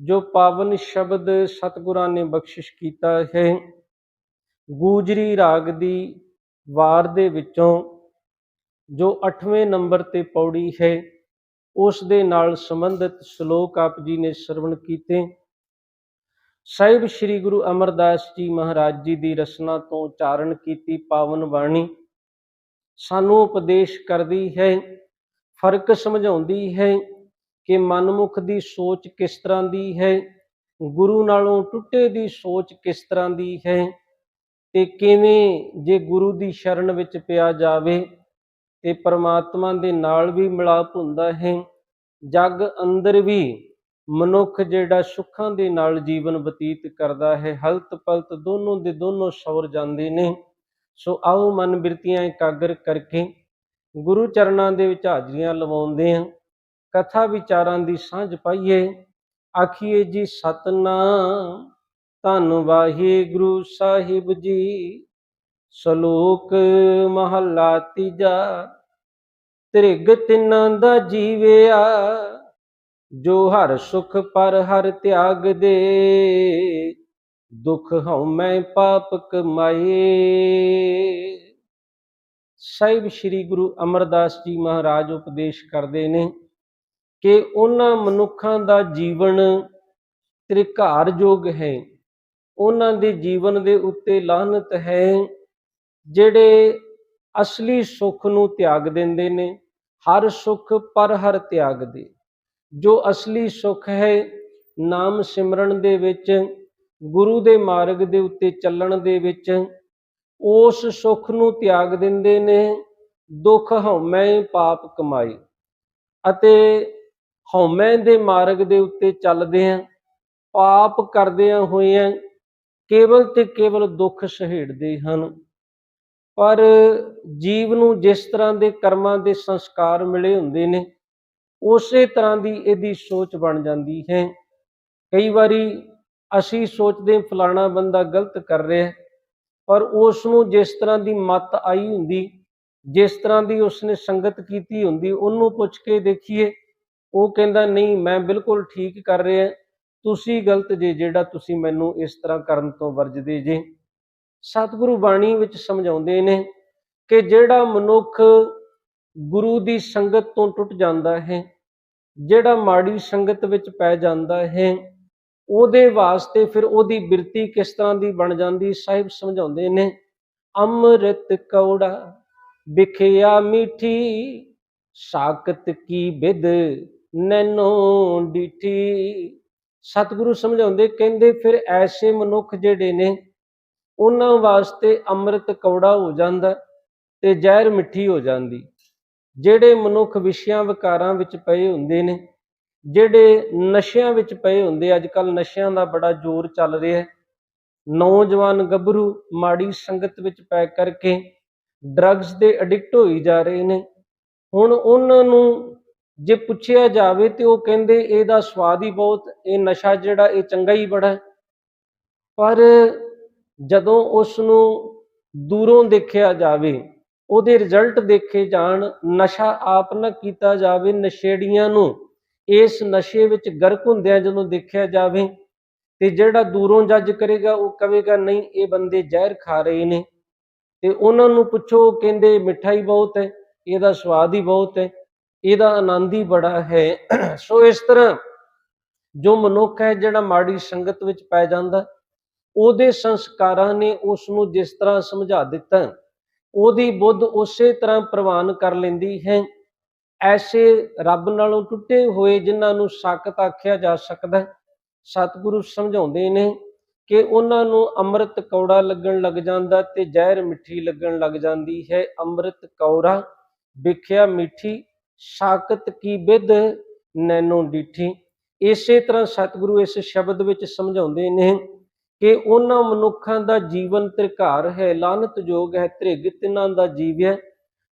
ਜੋ ਪਾਵਨ ਸ਼ਬਦ ਸਤਿਗੁਰਾਂ ਨੇ ਬਖਸ਼ਿਸ਼ ਕੀਤਾ ਹੈ, ਗੂਜਰੀ ਰਾਗ ਦੀ ਵਾਰ ਦੇ ਵਿੱਚੋਂ ਜੋ 8ਵੇਂ ਨੰਬਰ ਤੇ ਪੌੜੀ ਹੈ, ਉਸ ਦੇ ਨਾਲ ਸੰਬੰਧਿਤ ਸ਼ਲੋਕ ਆਪ ਜੀ ਨੇ ਸ਼ਰਵਣ ਕੀਤੇ। ਸਾਹਿਬ ਸ੍ਰੀ ਗੁਰੂ ਅਮਰਦਾਸ ਜੀ ਮਹਾਰਾਜ ਜੀ ਦੀ ਰਸਨਾ ਤੋਂ ਉਚਾਰਨ ਕੀਤੀ ਪਾਵਨ ਬਾਣੀ। ਸਾਨੂੰ ਉਪਦੇਸ਼ ਕਰਦੀ ਹੈ, ਫ਼ਰਕ ਸਮਝਾਉਂਦੀ ਹੈ ਕਿ ਮਨਮੁਖ ਦੀ ਸੋਚ ਕਿਸ ਤਰ੍ਹਾਂ ਦੀ ਹੈ? ਗੁਰੂ ਨਾਲੋਂ ਟੁੱਟੇ ਦੀ ਸੋਚ ਕਿਸ ਤਰ੍ਹਾਂ ਦੀ ਹੈ? ਤੇ ਕਿਵੇਂ ਜੇ ਗੁਰੂ ਦੀ ਸ਼ਰਨ ਵਿੱਚ ਪਿਆ ਜਾਵੇ, ਤੇ ਪਰਮਾਤਮਾ ਦੇ ਨਾਲ ਵੀ ਮਿਲਾਪ ਹੁੰਦਾ ਹੈ। ਜਗ ਅੰਦਰ ਵੀ ਮਨੁੱਖ ਜਿਹੜਾ ਸੁੱਖਾਂ ਦੇ ਨਾਲ ਜੀਵਨ ਬਤੀਤ ਕਰਦਾ ਹੈ, ਹਲਤ ਪਲਤ ਦੋਨੋਂ ਦੇ ਦੋਨੋਂ ਸਵਰ ਜਾਂਦੇ ਨੇ। ਸੋ ਆਓ ਮਨ ਬਿਰਤੀਆਂ ਇਕਾਗਰ ਕਰਕੇ ਗੁਰੂ ਚਰਨਾਂ ਦੇ ਵਿੱਚ ਹਾਜ਼ਰੀਆਂ ਲਵਾਉਂਦੇ ਹਾਂ। ਕਥਾ ਵਿਚਾਰਾਂ ਦੀ ਸਾਂਝ ਪਾਈਏ। ਆਖੀਏ ਜੀ, ਸਤਨਾਮ, ਧੰਨ ਵਾਹਿਗੁਰੂ ਸਾਹਿਬ ਜੀ। ਸ਼ਲੋਕ ਮਹੱਲਾ ਤੀਜਾ ਤ੍ਰਿਗ ਤਿੰਨਾਂ ਦਾ ਜੀਵਿਆ, ਜੋ ਹਰ ਸੁਖ ਪਰ ਹਰ ਤਿਆਗ ਦੇ। ਦੁਖ ਹਉ ਮੈਂ ਪਾਪ ਕਮਾਏ ਸਾਹਿਬ ਸ੍ਰੀ ਗੁਰੂ ਅਮਰਦਾਸ ਜੀ ਮਹਾਰਾਜ ਉਪਦੇਸ਼ ਕਰਦੇ ਨੇ ਕਿ ਉਹਨਾਂ ਮਨੁੱਖਾਂ ਦਾ ਜੀਵਨ ਤ੍ਰਿਕਾਰ ਹੈ। ਉਹਨਾਂ ਦੇ ਜੀਵਨ ਦੇ ਉੱਤੇ ਲਾਹਨਤ ਹੈ, ਜਿਹੜੇ ਅਸਲੀ ਸੁੱਖ ਨੂੰ ਤਿਆਗ ਦਿੰਦੇ ਨੇ। ਹਰ ਸੁੱਖ ਪਰ ਹਰ ਤਿਆਗ ਦੇ। ਜੋ ਅਸਲੀ ਸੁੱਖ ਹੈ, ਨਾਮ ਸਿਮਰਨ ਦੇ ਵਿੱਚ, ਗੁਰੂ ਦੇ ਮਾਰਗ ਦੇ ਉੱਤੇ ਚੱਲਣ ਦੇ ਵਿੱਚ, ਉਸ ਸੁੱਖ ਨੂੰ ਤਿਆਗ ਦਿੰਦੇ ਨੇ। ਦੁੱਖ ਹਉਮੈ ਪਾਪ ਕਮਾਈ ਅਤੇ ਹਉਮੈ ਦੇ ਮਾਰਗ ਦੇ ਉੱਤੇ ਚੱਲਦੇ ਆ, ਪਾਪ ਕਰਦਿਆਂ ਹੋਇਆਂ ਕੇਵਲ ਤੇ ਕੇਵਲ ਦੁੱਖ ਸਹਿੜਦੇ ਹਨ। ਪਰ ਜੀਵ ਨੂੰ ਜਿਸ ਤਰ੍ਹਾਂ ਦੇ ਕਰਮਾਂ ਦੇ ਸੰਸਕਾਰ ਮਿਲੇ ਹੁੰਦੇ ਨੇ, ਉਸੇ ਤਰ੍ਹਾਂ ਦੀ ਇਹਦੀ ਸੋਚ ਬਣ ਜਾਂਦੀ ਹੈ। ਕਈ ਵਾਰੀ ਅਸੀਂ ਸੋਚਦੇ ਫਲਾਣਾ ਬੰਦਾ ਗਲਤ ਕਰ ਰਿਹਾ ਪਰ ਉਸ ਨੂੰ ਜਿਸ ਤਰ੍ਹਾਂ ਦੀ ਮਤ ਆਈ ਹੁੰਦੀ, ਜਿਸ ਤਰ੍ਹਾਂ ਦੀ ਉਸਨੇ ਸੰਗਤ ਕੀਤੀ ਹੁੰਦੀ, ਉਹਨੂੰ ਪੁੱਛ ਕੇ ਦੇਖੀਏ ਉਹ ਕਹਿੰਦਾ, ਨਹੀਂ, ਮੈਂ ਬਿਲਕੁਲ ਠੀਕ ਕਰ ਰਿਹਾ। ਤੁਸੀਂ ਗਲਤ ਜੇ, ਜਿਹੜਾ ਤੁਸੀਂ ਮੈਨੂੰ ਇਸ ਤਰ੍ਹਾਂ ਕਰਨ ਤੋਂ ਵਰਜਦੇ ਜੇ। ਸਤਿਗੁਰੂ ਬਾਣੀ ਵਿੱਚ ਸਮਝਾਉਂਦੇ ਨੇ ਕਿ ਜਿਹੜਾ ਮਨੁੱਖ ਗੁਰੂ ਦੀ ਸੰਗਤ ਤੋਂ ਟੁੱਟ ਜਾਂਦਾ ਹੈ, ਜਿਹੜਾ ਮਾੜੀ ਸੰਗਤ ਵਿੱਚ ਪੈ ਜਾਂਦਾ ਹੈ, ਉਹਦੇ ਵਾਸਤੇ ਫਿਰ ਉਹਦੀ ਬਿਰਤੀ ਕਿਸ ਤਰ੍ਹਾਂ ਦੀ ਬਣ ਜਾਂਦੀ, ਸਾਹਿਬ ਸਮਝਾਉਂਦੇ ਨੇ, ਅੰਮ੍ਰਿਤ ਕੌੜਾ ਵਿਖਿਆ ਮਿੱਠੀ ਸਾਕਤ ਕੀ ਵਿਦ ਨੈਨੋ ਡਿਠੀ। ਸਤਿਗੁਰੂ ਸਮਝਾਉਂਦੇ, ਕਹਿੰਦੇ, ਫਿਰ ਐਸੇ ਮਨੁੱਖ ਜਿਹੜੇ ਨੇ, ਉਹਨਾਂ ਵਾਸਤੇ ਅੰਮ੍ਰਿਤ ਕੌੜਾ ਹੋ ਜਾਂਦਾ ਤੇ ਜ਼ਹਿਰ ਮਿੱਠੀ ਹੋ ਜਾਂਦੀ। ਜਿਹੜੇ ਮਨੁੱਖ ਵਿਸ਼ਿਆਂ ਵਿਕਾਰਾਂ ਵਿੱਚ ਪਏ ਹੁੰਦੇ ਨੇ, ਜਿਹੜੇ ਨਸ਼ਿਆਂ ਵਿੱਚ ਪਏ ਹੁੰਦੇ ਅੱਜ ਕੱਲ ਨਸ਼ਿਆਂ ਦਾ ਬੜਾ ਜ਼ੋਰ ਚੱਲ ਰਿਹਾ ਹੈ। ਨੌਜਵਾਨ ਗੱਭਰੂ ਮਾੜੀ ਸੰਗਤ ਵਿੱਚ ਪੈ ਕਰਕੇ ਡਰੱਗਸ ਦੇ ਐਡਿਕਟ ਹੋਈ ਜਾ ਰਹੇ ਨੇ। ਹੁਣ ਉਹਨਾਂ ਨੂੰ ਜੇ ਪੁੱਛਿਆ ਜਾਵੇ ਤੇ ਉਹ ਕਹਿੰਦੇ ਇਹਦਾ ਸਵਾਦ ਹੀ ਬਹੁਤ, ਇਹ ਨਸ਼ਾ ਜਿਹੜਾ ਇਹ ਚੰਗਾ ਹੀ ਬੜਾ ਪਰ ਜਦੋਂ ਉਸ ਨੂੰ ਦੂਰੋਂ ਦੇਖਿਆ ਜਾਵੇ, ਉਹਦੇ ਰਿਜ਼ਲਟ ਦੇਖੇ ਜਾਣ, ਨਸ਼ਾ ਆਪ ਨਾ ਕੀਤਾ ਜਾਵੇ ਨਸ਼ੇੜੀਆਂ ਨੂੰ, ਇਸ ਨਸ਼ੇ ਵਿੱਚ ਗਰਕ ਹੁੰਦਿਆਂ ਜਦੋਂ ਦੇਖਿਆ ਜਾਵੇ ਤੇ ਜਿਹੜਾ ਦੂਰੋਂ ਜੱਜ ਕਰੇਗਾ, ਉਹ ਕਹੇਗਾ ਨਹੀਂ, ਇਹ ਬੰਦੇ ਜ਼ਹਿਰ ਖਾ ਰਹੇ ਨੇ। ਤੇ ਉਹਨਾਂ ਨੂੰ ਪੁੱਛੋ, ਉਹ ਕਹਿੰਦੇ ਹੀ ਬਹੁਤ ਹੈ, ਇਹਦਾ ਸਵਾਦ ਹੀ ਬਹੁਤ ਹੈ। ਇਹਦਾ ਆਨੰਦ ਹੀ ਬੜਾ ਹੈ। ਸੋ ਇਸ ਤਰ੍ਹਾਂ ਜੋ ਮਨੁੱਖ ਹੈ, ਜਿਹੜਾ ਮਾੜੀ ਸੰਗਤ ਵਿੱਚ ਪੈ ਜਾਂਦਾ, ਉਹਦੇ ਸੰਸਕਾਰਾਂ ਨੇ ਉਸ ਨੂੰ ਜਿਸ ਤਰ੍ਹਾਂ ਸਮਝਾ ਦਿੱਤਾ, ਉਹਦੀ ਬੁੱਧ ਉਸੇ ਤਰ੍ਹਾਂ ਪ੍ਰਵਾਨ ਕਰ ਲੈਂਦੀ ਹੈ। ਐਸੇ ਰੱਬ ਨਾਲੋਂ ਟੁੱਟੇ ਹੋਏ ਜਿਨ੍ਹਾਂ ਨੂੰ ਸਾਕਤ ਆਖਿਆ ਜਾ ਸਕਦਾ, ਸਤਿਗੁਰੂ ਸਮਝਾਉਂਦੇ ਨੇ ਕਿ ਉਹਨਾਂ ਨੂੰ ਅੰਮ੍ਰਿਤ ਕੌੜਾ ਲੱਗਣ ਲੱਗ ਜਾਂਦਾ ਤੇ ਜ਼ਹਿਰ ਮਿੱਠੀ ਲੱਗਣ ਲੱਗ ਜਾਂਦੀ ਹੈ। ਅੰਮ੍ਰਿਤ ਕੌੜਾ ਵਿਖਿਆ ਮਿੱਠੀ ਸਾਕਤ ਕੀ ਵਿਦ ਨੈਨੋ ਡੀਠੀ। ਇਸੇ ਤਰ੍ਹਾਂ ਸਤਿਗੁਰੂ ਇਸ ਸ਼ਬਦ ਵਿੱਚ ਸਮਝਾਉਂਦੇ ਨੇ ਕਿ ਉਹਨਾਂ ਮਨੁੱਖਾਂ ਦਾ ਜੀਵਨ ਤ੍ਰਿਕਾਰ ਹੈ ਲਾਨਤ ਹੈ ਤ੍ਰਿਗ ਤਿਨਾਂ ਦਾ ਜੀਵ ਹੈ,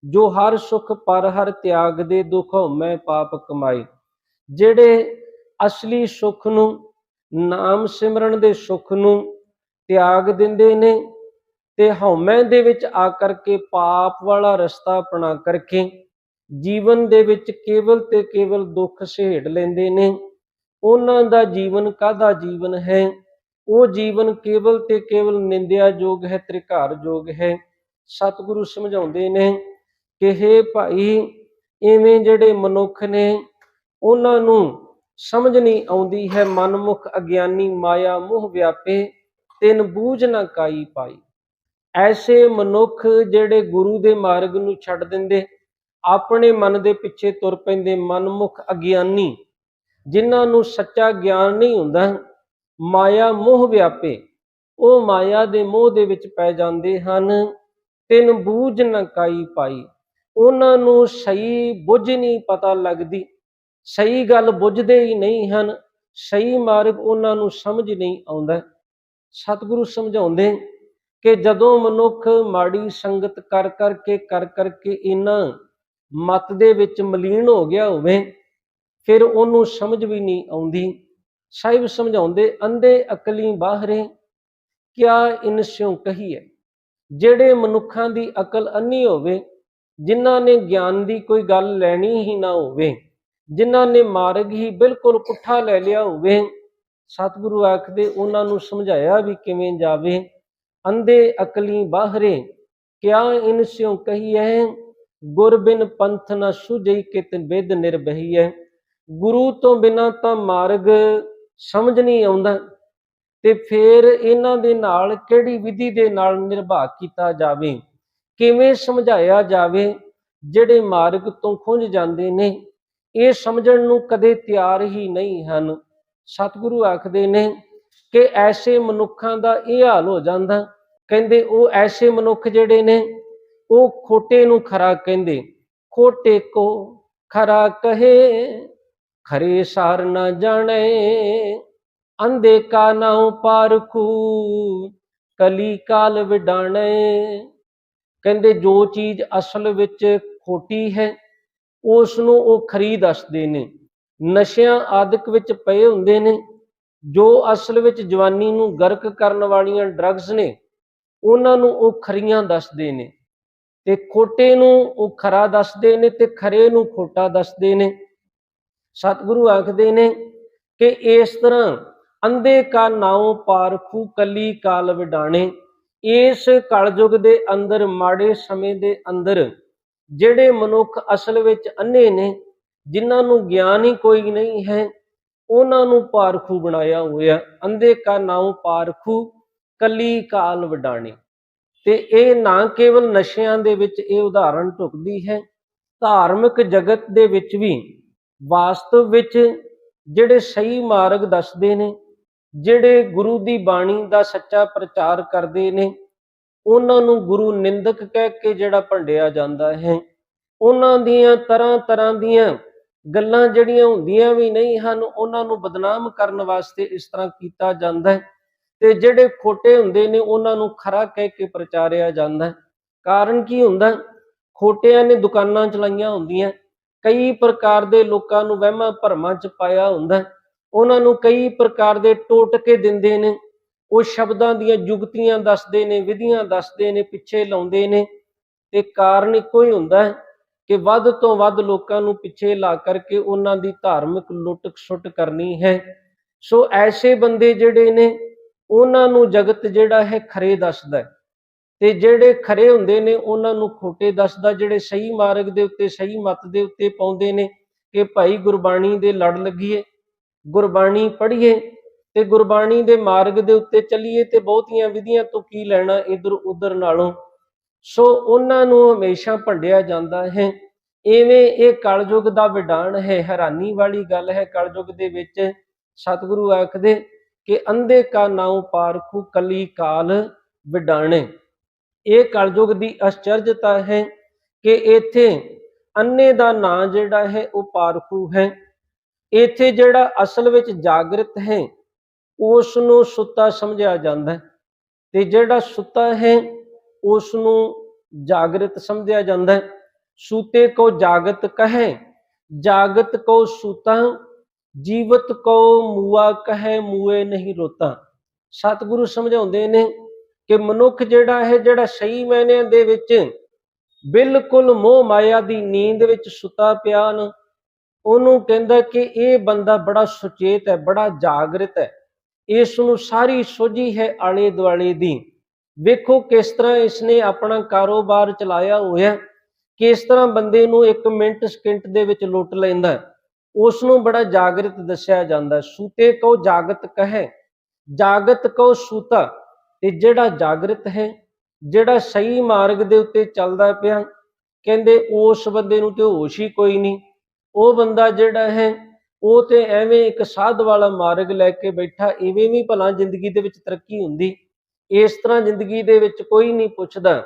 ਜੋ ਹਰ ਸੁਖ ਪਰ ਹਰ ਤਿਆਗ ਦੇ ਦੁਖ ਹਉਮੈ ਪਾਪ ਕਮਾਏ। ਜਿਹੜੇ ਅਸਲੀ ਸੁਖ ਨੂੰ, ਨਾਮ ਸਿਮਰਨ ਦੇ ਸੁਖ ਨੂੰ ਤਿਆਗ ਦਿੰਦੇ ਨੇ ਤੇ ਹਉਮੈ ਦੇ ਵਿੱਚ ਆ ਕਰਕੇ ਪਾਪ ਵਾਲਾ ਰਸਤਾ ਅਪਣਾ ਕਰਕੇ ਜੀਵਨ ਦੇ ਵਿੱਚ ਕੇਵਲ ਤੇ ਕੇਵਲ ਦੁੱਖ ਸਹੇੜ ਲੈਂਦੇ ਨੇ। ਉਹਨਾਂ ਦਾ ਜੀਵਨ ਕਾਹਦਾ ਜੀਵਨ ਹੈ? ਉਹ ਜੀਵਨ ਕੇਵਲ ਤੇ ਕੇਵਲ ਨਿੰਦਿਆ ਯੋਗ ਹੈ, ਤ੍ਰਿਕਾਰ ਯੋਗ ਹੈ। ਸਤਿਗੁਰੂ ਸਮਝਾਉਂਦੇ ਨੇ ਕਿ हे ਭਾਈ ਐਵੇਂ ਜਿਹੜੇ ਮਨੁੱਖ ਨੇ, ਉਹਨਾਂ ਨੂੰ ਸਮਝ ਨਹੀਂ ਆਉਂਦੀ ਹੈ ਮਨਮੁਖ ਅਗਿਆਨੀ ਮਾਇਆ ਮੋਹ ਵਿਆਪੇ, ਤਿੰਨ ਬੂਝ ਨਾ ਕਾਈ ਪਾਈ। ਐਸੇ ਮਨੁੱਖ ਜਿਹੜੇ ਗੁਰੂ ਦੇ ਮਾਰਗ ਨੂੰ ਛੱਡ ਦਿੰਦੇ ਆਪਣੇ ਮਨ ਦੇ ਪਿੱਛੇ ਤੁਰ ਪੈਂਦੇ ਮਨਮੁਖ ਅਗਿਆਨੀ, ਜਿਨ੍ਹਾਂ ਨੂੰ ਸੱਚਾ ਗਿਆਨ ਨਹੀਂ ਹੁੰਦਾ, ਮਾਇਆ ਮੋਹ ਵਿਆਪੇ। ਉਹ ਮਾਇਆ ਦੇ ਮੋਹ ਦੇ ਵਿੱਚ ਪੈ ਜਾਂਦੇ ਹਨ, ਤਿੰਨ ਬੂਝ ਨਾ ਪਾਈ। ਉਹਨਾਂ ਨੂੰ ਸਹੀ ਬੁੱਝ ਨਹੀਂ ਪਤਾ ਲੱਗਦੀ, ਸਹੀ ਗੱਲ ਬੁੱਝਦੇ ਹੀ ਨਹੀਂ ਹਨ, ਸਹੀ ਮਾਰਗ ਉਹਨਾਂ ਨੂੰ ਸਮਝ ਨਹੀਂ ਆਉਂਦਾ। ਸਤਿਗੁਰੂ ਸਮਝਾਉਂਦੇ ਕਿ ਜਦੋਂ ਮਨੁੱਖ ਮਾੜੀ ਸੰਗਤ ਕਰ ਕਰਕੇ ਕਰ ਕਰਕੇ ਇਹਨਾਂ ਮਤ ਦੇ ਵਿੱਚ ਮਲੀਨ ਹੋ ਗਿਆ ਹੋਵੇ, ਫਿਰ ਉਹਨੂੰ ਸਮਝ ਵੀ ਨਹੀਂ ਆਉਂਦੀ। ਸਾਹਿਬ ਸਮਝਾਉਂਦੇ, ਅੰਧੇ ਅਕਲੀ ਬਾਹਰੇ, ਕਿਆ ਇਨਸਿਉ ਕਹੀਏ ਜਿਹੜੇ ਮਨੁੱਖਾਂ ਦੀ ਅਕਲ ਅੰਨੀ ਹੋਵੇ, ਜਿਨ੍ਹਾਂ ਨੇ ਗਿਆਨ ਦੀ ਕੋਈ ਗੱਲ ਲੈਣੀ ਹੀ ਨਾ ਹੋਵੇ, ਜਿਨ੍ਹਾਂ ਨੇ ਮਾਰਗ ਹੀ ਬਿਲਕੁਲ ਪੁੱਠਾ ਲੈ ਲਿਆ ਹੋਵੇ, ਸਤਿਗੁਰੂ ਆਖਦੇ ਉਹਨਾਂ ਨੂੰ ਸਮਝਾਇਆ ਵੀ ਕਿਵੇਂ ਜਾਵੇ? ਅੰਧੇ ਅਕਲੀ ਬਾਹਰੇ, ਕਿਆ ਇਨਸਿਉ ਕਹੀਏ ਗੁਰ ਬਿਨ ਪੰਥ ਨ ਸੁਝਈ ਕਿਤ ਬਿਦ ਨਿਰਭਈਐ। ਗੁਰੂ ਤੋਂ ਬਿਨਾ ਤਾਂ ਮਾਰਗ ਸਮਝ ਨਹੀਂ ਆਉਂਦਾ। ਤੇ ਫਿਰ ਇਹਨਾਂ ਦੇ ਨਾਲ ਕਿਹੜੀ ਵਿਧੀ ਦੇ ਨਾਲ ਨਿਰਭਾ ਕੀਤਾ ਜਾਵੇ? ਕਿਵੇਂ ਸਮਝਾਇਆ ਜਾਵੇ? ਜਿਹੜੇ ਮਾਰਗ ਤੋਂ ਖੁੰਝ ਜਾਂਦੇ ਨੇ, ਇਹ ਸਮਝਣ ਨੂੰ ਕਦੇ ਤਿਆਰ ਹੀ ਨਹੀਂ ਹਨ। ਸਤਿਗੁਰੂ ਆਖਦੇ ਨੇ ਕਿ ਐਸੇ ਮਨੁੱਖਾਂ ਦਾ ਇਹ ਹਾਲ ਹੋ ਜਾਂਦਾ। ਕਹਿੰਦੇ ਉਹ ਐਸੇ ਮਨੁੱਖ ਜਿਹੜੇ ਨੇ ਉਹ ਖੋਟੇ ਨੂੰ ਖਰਾ ਕਹਿੰਦੇ, ਖੋਟੇ ਕੋ ਖਰਾ ਕਹੇ, ਖਰੇ ਸਾਰ ਨਾ ਜਾਣੇ, ਅੰਧੇ ਕਾ ਨਾਉ ਪਾਰਖੂ ਕਲੀ ਕਾਲ ਵਿਡਾਣੇ। ਕਹਿੰਦੇ ਜੋ ਚੀਜ਼ ਅਸਲ ਵਿੱਚ ਖੋਟੀ ਹੈ ਉਸ ਨੂੰ ਉਹ ਖਰੀ ਦੱਸਦੇ ਨੇ। ਨਸ਼ਿਆਂ ਆਦਿਕ ਵਿੱਚ ਪਏ ਹੁੰਦੇ ਨੇ, ਜੋ ਅਸਲ ਵਿੱਚ ਜਵਾਨੀ ਨੂੰ ਗਰਕ ਕਰਨ ਵਾਲੀਆਂ ਡਰੱਗਸ ਨੇ, ਉਹਨਾਂ ਨੂੰ ਉਹ ਖਰੀਆਂ ਦੱਸਦੇ ਨੇ। ਤੇ ਖੋਟੇ ਨੂੰ ਉਹ ਖਰਾ ਦੱਸਦੇ ਨੇ ਤੇ ਖਰੇ ਨੂੰ ਖੋਟਾ ਦੱਸਦੇ ਨੇ। ਸਤਿਗੁਰੂ ਆਖਦੇ ਨੇ ਕਿ ਇਸ ਤਰ੍ਹਾਂ ਅੰਧੇ ਕਾ ਨਾਉ ਪਾਰਖੂ ਕਲੀ ਕਾਲ ਵਿਡਾਣੇ। ਇਸ ਕਲਯੁਗ ਦੇ ਅੰਦਰ, ਮਾੜੇ ਸਮੇਂ ਦੇ ਅੰਦਰ ਜਿਹੜੇ ਮਨੁੱਖ ਅਸਲ ਵਿੱਚ ਅੰਨੇ ਨੇ, ਜਿਨ੍ਹਾਂ ਨੂੰ ਗਿਆਨ ਹੀ ਕੋਈ ਨਹੀਂ ਹੈ, ਉਹਨਾਂ ਨੂੰ ਪਾਰਖੂ ਬਣਾਇਆ ਹੋਇਆ। ਅੰਧੇ ਕਾ ਨਾਉ ਪਾਰਖੂ ਕੱਲੀ ਕਾਲ ਵਿਡਾਣੇ। ਤੇ ਇਹ ਨਾ ਕੇਵਲ ਨਸ਼ਿਆਂ ਦੇ ਵਿੱਚ ਇਹ ਉਦਾਹਰਣ ਢੁਕਦੀ ਹੈ, ਧਾਰਮਿਕ ਜਗਤ ਦੇ ਵਿੱਚ ਵੀ ਵਾਸਤਵ ਵਿੱਚ ਜਿਹੜੇ ਸਹੀ ਮਾਰਗ ਦੱਸਦੇ ਨੇ, ਜਿਹੜੇ ਗੁਰੂ ਦੀ ਬਾਣੀ ਦਾ ਸੱਚਾ ਪ੍ਰਚਾਰ ਕਰਦੇ ਨੇ, ਉਹਨਾਂ ਨੂੰ ਗੁਰੂ ਨਿੰਦਕ ਕਹਿ ਕੇ ਜਿਹੜਾ ਭੰਡਿਆ ਜਾਂਦਾ ਹੈ, ਉਹਨਾਂ ਦੀਆਂ ਤਰ੍ਹਾਂ ਤਰ੍ਹਾਂ ਦੀਆਂ ਗੱਲਾਂ ਜਿਹੜੀਆਂ ਹੁੰਦੀਆਂ ਵੀ ਨਹੀਂ ਹਨ, ਉਹਨਾਂ ਨੂੰ ਬਦਨਾਮ ਕਰਨ ਵਾਸਤੇ ਇਸ ਤਰ੍ਹਾਂ ਕੀਤਾ ਜਾਂਦਾ ਹੈ। ਤੇ ਜਿਹੜੇ ਖੋਟੇ ਹੁੰਦੇ ਨੇ, ਉਹਨਾਂ ਨੂੰ ਖਰਾ ਕਹਿ ਕੇ ਪ੍ਰਚਾਰਿਆ ਜਾਂਦਾ ਕਾਰਨ ਕੀ ਹੁੰਦਾ ਖੋਟਿਆਂ ਨੇ ਦੁਕਾਨਾਂ ਚਲਾਈਆਂ ਹੁੰਦੀਆਂ ਕਈ ਪ੍ਰਕਾਰ ਦੇ ਲੋਕਾਂ ਨੂੰ ਵਹਿਮਾਂ ਭਰਮਾਂ ਚ ਪਾਇਆ ਹੁੰਦਾ ਉਹਨਾਂ ਨੂੰ ਕਈ ਪ੍ਰਕਾਰ ਦੇ ਟੋਟਕੇ ਦਿੰਦੇ ਨੇ। ਉਹ ਸ਼ਬਦਾਂ ਦੀਆਂ ਯੁਗਤੀਆਂ ਦੱਸਦੇ ਨੇ, ਵਿਧੀਆਂ ਦੱਸਦੇ ਨੇ, ਪਿੱਛੇ ਲਾਉਂਦੇ ਨੇ। ਤੇ ਕਾਰਨ ਇੱਕੋ ਹੀ ਹੁੰਦਾ ਹੈ ਕਿ ਵੱਧ ਤੋਂ ਵੱਧ ਲੋਕਾਂ ਨੂੰ ਪਿੱਛੇ ਲਾ ਕਰਕੇ ਉਹਨਾਂ ਦੀ ਧਾਰਮਿਕ ਲੁੱਟ ਖਸੁੱਟ ਕਰਨੀ ਹੈ। ਸੋ ਐਸੇ ਬੰਦੇ ਜਿਹੜੇ ਨੇ ਉਹਨਾਂ ਨੂੰ ਜਗਤ ਜਿਹੜਾ ਹੈ ਖਰੇ ਦੱਸਦਾ ਹੈ। ਤੇ ਜਿਹੜੇ ਖਰੇ ਹੁੰਦੇ ਨੇ, ਉਹਨਾਂ ਨੂੰ ਖੋਟੇ ਦੱਸਦਾ, ਜਿਹੜੇ ਸਹੀ ਮਾਰਗ ਦੇ ਉੱਤੇ, ਸਹੀ ਮਤ ਦੇ ਉੱਤੇ ਪਾਉਂਦੇ ਨੇ ਕਿ ਭਾਈ ਗੁਰਬਾਣੀ ਦੇ ਲੜ ਲੱਗੀਏ, ਗੁਰਬਾਣੀ ਪੜ੍ਹੀਏ ਤੇ ਗੁਰਬਾਣੀ ਦੇ ਮਾਰਗ ਦੇ ਉੱਤੇ ਚੱਲੀਏ ਤੇ ਬਹੁਤੀਆਂ ਵਿਧੀਆਂ ਤੋਂ ਕੀ ਲੈਣਾ ਇਧਰ ਉਧਰ ਨਾਲੋਂ। ਸੋ ਉਹਨਾਂ ਨੂੰ ਹਮੇਸ਼ਾ ਭੰਡਿਆ ਜਾਂਦਾ ਹੈ। ਐਵੇਂ ਇਹ ਕਲਯੁਗ ਦਾ ਵਿਡਾਨ ਹੈ, ਹੈਰਾਨੀ ਵਾਲੀ ਗੱਲ ਹੈ। ਕਲਯੁਗ ਦੇ ਵਿੱਚ ਸਤਿਗੁਰੂ ਆਖਦੇ ਕਿ ਅੰਧੇ ਕਾ ਨਾਉ ਪਾਰਖੂ ਕਲੀ ਕਾਲ ਵਿਡਾਣੇ। ਇਹ ਕਲਯੁਗ ਦੀ ਅਚਰਜਤਾ ਹੈ ਕਿ ਇੱਥੇ ਅੰਨੇ ਦਾ ਨਾਂ ਜਿਹੜਾ ਹੈ ਉਹ ਪਾਰਖੂ ਹੈ। ਇੱਥੇ ਜਿਹੜਾ ਅਸਲ ਵਿੱਚ ਜਾਗਰਤ ਹੈ ਉਸ ਨੂੰ ਸੁੱਤਾ ਸਮਝਿਆ ਜਾਂਦਾ ਹੈ ਤੇ ਜਿਹੜਾ ਸੁੱਤਾ ਹੈ ਉਸ ਨੂੰ ਜਾਗਰਤ ਸਮਝਿਆ ਜਾਂਦਾ ਹੈ। ਸੂਤੇ ਕੋ ਜਾਗਤ ਕਹੇ, ਜਾਗਤ ਕੋ ਸੂਤਾ ਜੀਵਤ ਕੋ ਮੂਆ, ਕਹੇ ਮੂਏ ਨਹੀਂ ਰੋਤਾ। ਸਤਿਗੁਰੂ ਸਮਝਾਉਂਦੇ ਨੇ ਕਿ ਮਨੁੱਖ ਜਿਹੜਾ ਹੈ, ਜਿਹੜਾ ਸਹੀ ਮਾਇਨਿਆਂ ਦੇ ਵਿੱਚ ਬਿਲਕੁਲ ਮੋਹ ਮਾਇਆ ਦੀ ਨੀਂਦ ਵਿੱਚ ਸੁੱਤਾ ਪਿਆ ਨਾ, ਉਹਨੂੰ ਕਹਿੰਦਾ ਕਿ ਇਹ ਬੰਦਾ ਬੜਾ ਸੁਚੇਤ ਹੈ, ਬੜਾ ਜਾਗਰਤ ਹੈ। ਇਸ ਨੂੰ ਸਾਰੀ ਸੋਝੀ ਹੈ ਆਲੇ ਦੁਆਲੇ ਦੀ। ਵੇਖੋ ਕਿਸ ਤਰ੍ਹਾਂ ਇਸਨੇ ਆਪਣਾ ਕਾਰੋਬਾਰ ਚਲਾਇਆ ਹੋਇਆ ਕਿਸ ਤਰ੍ਹਾਂ ਬੰਦੇ ਨੂੰ 1 ਮਿੰਟ ਸਕਿੰਟ ਦੇ ਵਿੱਚ ਲੁੱਟ ਲੈਂਦਾ ਹੈ। ਉਸ ਨੂੰ ਬੜਾ ਜਾਗਰਤ ਦੱਸਿਆ ਜਾਂਦਾ। ਸੂਤੇ ਕੋ ਜਾਗਤ ਕਹੈ, ਜਾਗਤ ਕੋ ਸੂਤਾ, ਤੇ ਜਿਹੜਾ ਜਾਗਰਤ ਹੈ, ਜਿਹੜਾ ਸਹੀ ਮਾਰਗ ਦੇ ਉੱਤੇ ਚੱਲਦਾ ਪਿਆ, ਕਹਿੰਦੇ ਉਸ ਬੰਦੇ ਨੂੰ ਤੇ ਹੋਸ਼ ਹੀ ਕੋਈ ਨਹੀਂ। ਉਹ ਬੰਦਾ ਜਿਹੜਾ ਹੈ, ਉਹ ਤੇ ਐਵੇਂ ਇੱਕ ਸਾਧ ਵਾਲਾ ਮਾਰਗ ਲੈ ਕੇ ਬੈਠਾ, ਇਵੇਂ ਵੀ ਭਲਾ ਜ਼ਿੰਦਗੀ ਦੇ ਵਿੱਚ ਤਰੱਕੀ ਹੁੰਦੀ। ਇਸ ਤਰ੍ਹਾਂ ਜ਼ਿੰਦਗੀ ਦੇ ਵਿੱਚ ਕੋਈ ਨਹੀਂ ਪੁੱਛਦਾ।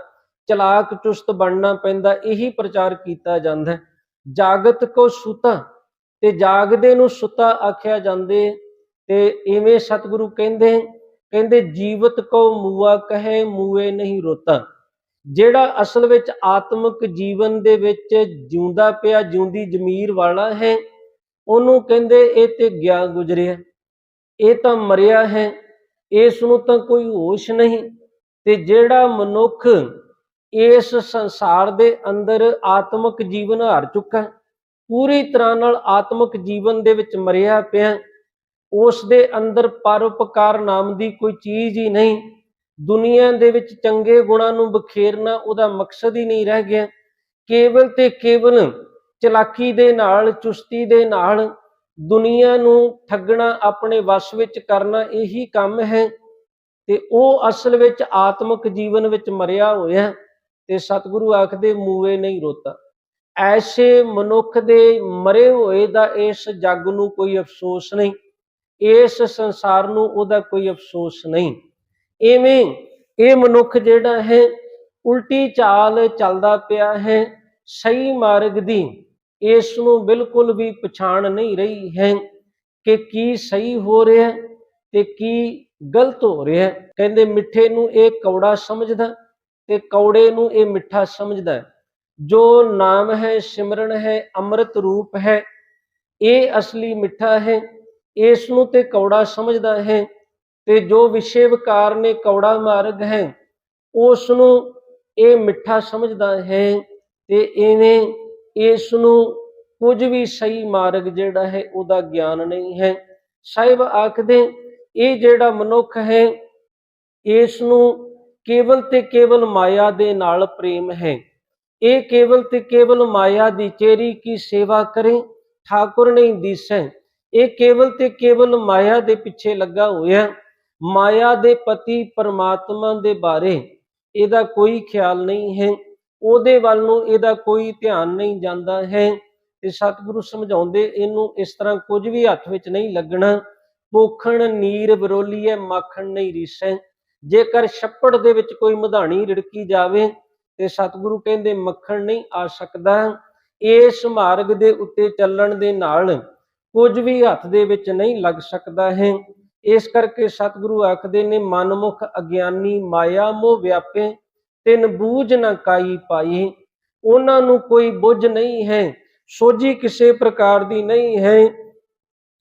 ਚਲਾਕ ਚੁਸਤ ਬਣਨਾ ਪੈਂਦਾ, ਇਹੀ ਪ੍ਰਚਾਰ ਕੀਤਾ ਜਾਂਦਾ। ਜਾਗਤ ਕੋ ਸੁਤਾ ਤੇ ਜਾਗਦੇ ਨੂੰ ਸੁੱਤਾ ਆਖਿਆ ਜਾਂਦੇ, ਤੇ ਇਵੇਂ ਸਤਿਗੁਰੂ ਕਹਿੰਦੇ ਕਹਿੰਦੇ ਜੀਵਤ ਕੋ ਮੂਆ, ਕਹੇ ਮੂਏ ਨਹੀਂ ਰੋਤਾ। ਜਿਹੜਾ ਅਸਲ ਵਿੱਚ ਆਤਮਿਕ ਜੀਵਨ ਦੇ ਵਿੱਚ ਜਿਉਂਦਾ ਪਿਆ, ਜਿਉਂਦੀ ਜ਼ਮੀਰ ਵਾਲਾ ਹੈ, ਉਹਨੂੰ ਕਹਿੰਦੇ ਇਹ ਤੇ ਗਿਆ ਗੁਜਰਿਆ। ਇਹ ਤਾਂ ਮਰਿਆ ਹੈ, ਇਸ ਨੂੰ ਤਾਂ ਕੋਈ ਹੋਸ਼ ਨਹੀਂ। ਤੇ ਜਿਹੜਾ ਮਨੁੱਖ ਇਸ ਸੰਸਾਰ ਦੇ ਅੰਦਰ ਆਤਮਿਕ ਜੀਵਨ ਹਾਰ ਚੁੱਕਾ ਪੂਰੀ ਤਰ੍ਹਾਂ ਨਾਲ ਆਤਮਿਕ ਜੀਵਨ ਦੇ ਵਿੱਚ ਮਰਿਆ ਪਿਆ ਉਸ ਦੇ ਅੰਦਰ ਪਰਉਪਕਾਰ ਨਾਮ ਦੀ ਕੋਈ ਚੀਜ਼ ਹੀ ਨਹੀਂ। ਦੁਨੀਆ ਦੇ ਵਿੱਚ ਚੰਗੇ ਗੁਣਾਂ ਨੂੰ ਬਖੇਰਨਾ ਉਹਦਾ ਮਕਸਦ ਹੀ ਨਹੀਂ ਰਹਿ ਗਿਆ। ਕੇਵਲ ਤੇ ਕੇਵਲ ਚਲਾਕੀ ਦੇ ਨਾਲ, ਚੁਸਤੀ ਦੇ ਨਾਲ ਦੁਨੀਆ ਨੂੰ ਠੱਗਣਾ ਆਪਣੇ ਵਸ ਵਿੱਚ ਕਰਨਾ ਇਹੀ ਕੰਮ ਹੈ ਤੇ ਉਹ ਅਸਲ ਵਿੱਚ ਆਤਮਿਕ ਜੀਵਨ ਵਿੱਚ ਮਰਿਆ ਹੋਇਆ ਤੇ ਸਤਿਗੁਰੂ ਆਖਦੇ ਮੂਵੇ ਨਹੀਂ ਰੋਤਾ। ਐਸੇ ਮਨੁੱਖ ਦੇ ਮਰੇ ਹੋਏ ਦਾ ਇਸ ਜੱਗ ਨੂੰ ਕੋਈ ਅਫਸੋਸ ਨਹੀਂ, ਇਸ ਸੰਸਾਰ ਨੂੰ ਉਹਦਾ ਕੋਈ ਅਫਸੋਸ ਨਹੀਂ। ਐਵੇਂ ਇਹ ਮਨੁੱਖ ਜਿਹੜਾ ਹੈ, ਉਲਟੀ ਚਾਲ ਚੱਲਦਾ ਪਿਆ ਹੈ, ਸਹੀ ਮਾਰਗ ਦੀ ਇਸ ਨੂੰ ਬਿਲਕੁਲ ਵੀ ਪਛਾਣ ਨਹੀਂ ਰਹੀ ਹੈ ਕਿ ਕੀ ਸਹੀ ਹੋ ਰਿਹਾ ਤੇ ਕੀ ਗਲਤ ਹੋ ਰਿਹਾ। ਕਹਿੰਦੇ ਮਿੱਠੇ ਨੂੰ ਇਹ ਕੌੜਾ ਸਮਝਦਾ ਤੇ ਕੌੜੇ ਨੂੰ ਇਹ ਮਿੱਠਾ ਸਮਝਦਾ। ਹੈ ਜੋ ਨਾਮ ਹੈ ਸਿਮਰਨ ਹੈ, ਅੰਮ੍ਰਿਤ ਰੂਪ ਹੈ, ਇਹ ਅਸਲੀ ਮਿੱਠਾ ਹੈ, ਇਸ ਨੂੰ ਤੇ ਕੌੜਾ ਸਮਝਦਾ ਹੈ ਤੇ ਜੋ ਵਿਸ਼ੇ ਵਿਕਾਰ ਨੇ ਕੌੜਾ ਮਾਰਗ ਹੈ, ਉਸ ਨੂੰ ਇਹ ਮਿੱਠਾ ਸਮਝਦਾ ਹੈ ਤੇ ਇਵੇਂ ਇਸ ਨੂੰ ਕੁਝ ਵੀ ਸਹੀ ਮਾਰਗ ਜਿਹੜਾ ਹੈ, ਉਹਦਾ ਗਿਆਨ ਨਹੀਂ ਹੈ। ਸਾਹਿਬ ਆਖਦੇ, ਇਹ ਜਿਹੜਾ ਮਨੁੱਖ ਹੈ, ਇਸ ਨੂੰ ਕੇਵਲ ਤੇ ਕੇਵਲ ਮਾਇਆ ਦੇ ਨਾਲ ਪ੍ਰੇਮ ਹੈ। ਇਹ ਕੇਵਲ ਤੇ ਕੇਵਲ ਮਾਇਆ ਦੀ ਚੇਰੀ ਕੀ ਸੇਵਾ ਕਰੇ, ਠਾਕੁਰ ਨਹੀਂ ਦੀਸੈ। ਇਹ ਕੇਵਲ ਤੇ ਕੇਵਲ ਮਾਇਆ ਦੇ ਪਿੱਛੇ ਲੱਗਾ ਹੋਇਆ, ਮਾਇਆ ਦੇ ਪਤੀ ਪਰਮਾਤਮਾ ਦੇ ਬਾਰੇ। ਇਹਦਾ ਕੋਈ ਖਿਆਲ ਨਹੀਂ ਹੈ, ਉਹਦੇ ਵੱਲ ਨੂੰ ਇਹਦਾ ਕੋਈ ਧਿਆਨ ਨਹੀਂ ਜਾਂਦਾ ਹੈ। ਤੇ ਸਤਿਗੁਰੂ ਸਮਝਾਉਂਦੇ ਇਹਨੂੰ ਇਸ ਤਰ੍ਹਾਂ ਕੁਝ ਵੀ ਹੱਥ ਵਿੱਚ ਨਹੀਂ ਲੱਗਣਾ। ਪੋਖਣ ਨੀਰ ਬਰੋਲੀਏ ਮਾਖਣ ਨਹੀਂ ਰੀਸੈ। ਜੇਕਰ ਛੱਪੜ ਦੇ ਵਿੱਚ ਕੋਈ ਮਧਾਣੀ ਰਿੜਕੀ ਜਾਵੇ ਤੇ ਸਤਿਗੁਰੂ ਕਹਿੰਦੇ, ਮੱਖਣ ਨਹੀਂ ਆ ਸਕਦਾ। ਇਸ ਮਾਰਗ ਦੇ ਉੱਤੇ ਚੱਲਣ ਦੇ ਨਾਲ ਕੁਝ ਵੀ ਹੱਥ ਦੇ ਵਿੱਚ ਨਹੀਂ ਲੱਗ ਸਕਦਾ ਹੈ। ਇਸ ਕਰਕੇ ਸਤਿਗੁਰੂ ਆਖਦੇ ਨੇ, ਮਨਮੁਖ ਅਗਿਆਨੀ ਮਾਇਆ ਮੋਹ ਵਿਆਪੇ, ਤਿਨ ਬੂਝ ਨਾ ਕਾਈ ਪਾਈ। ਉਹਨਾਂ ਨੂੰ ਕੋਈ ਬੁੱਝ ਨਹੀਂ ਹੈ, ਸੋਝੀ ਕਿਸੇ ਪ੍ਰਕਾਰ ਦੀ ਨਹੀਂ ਹੈ।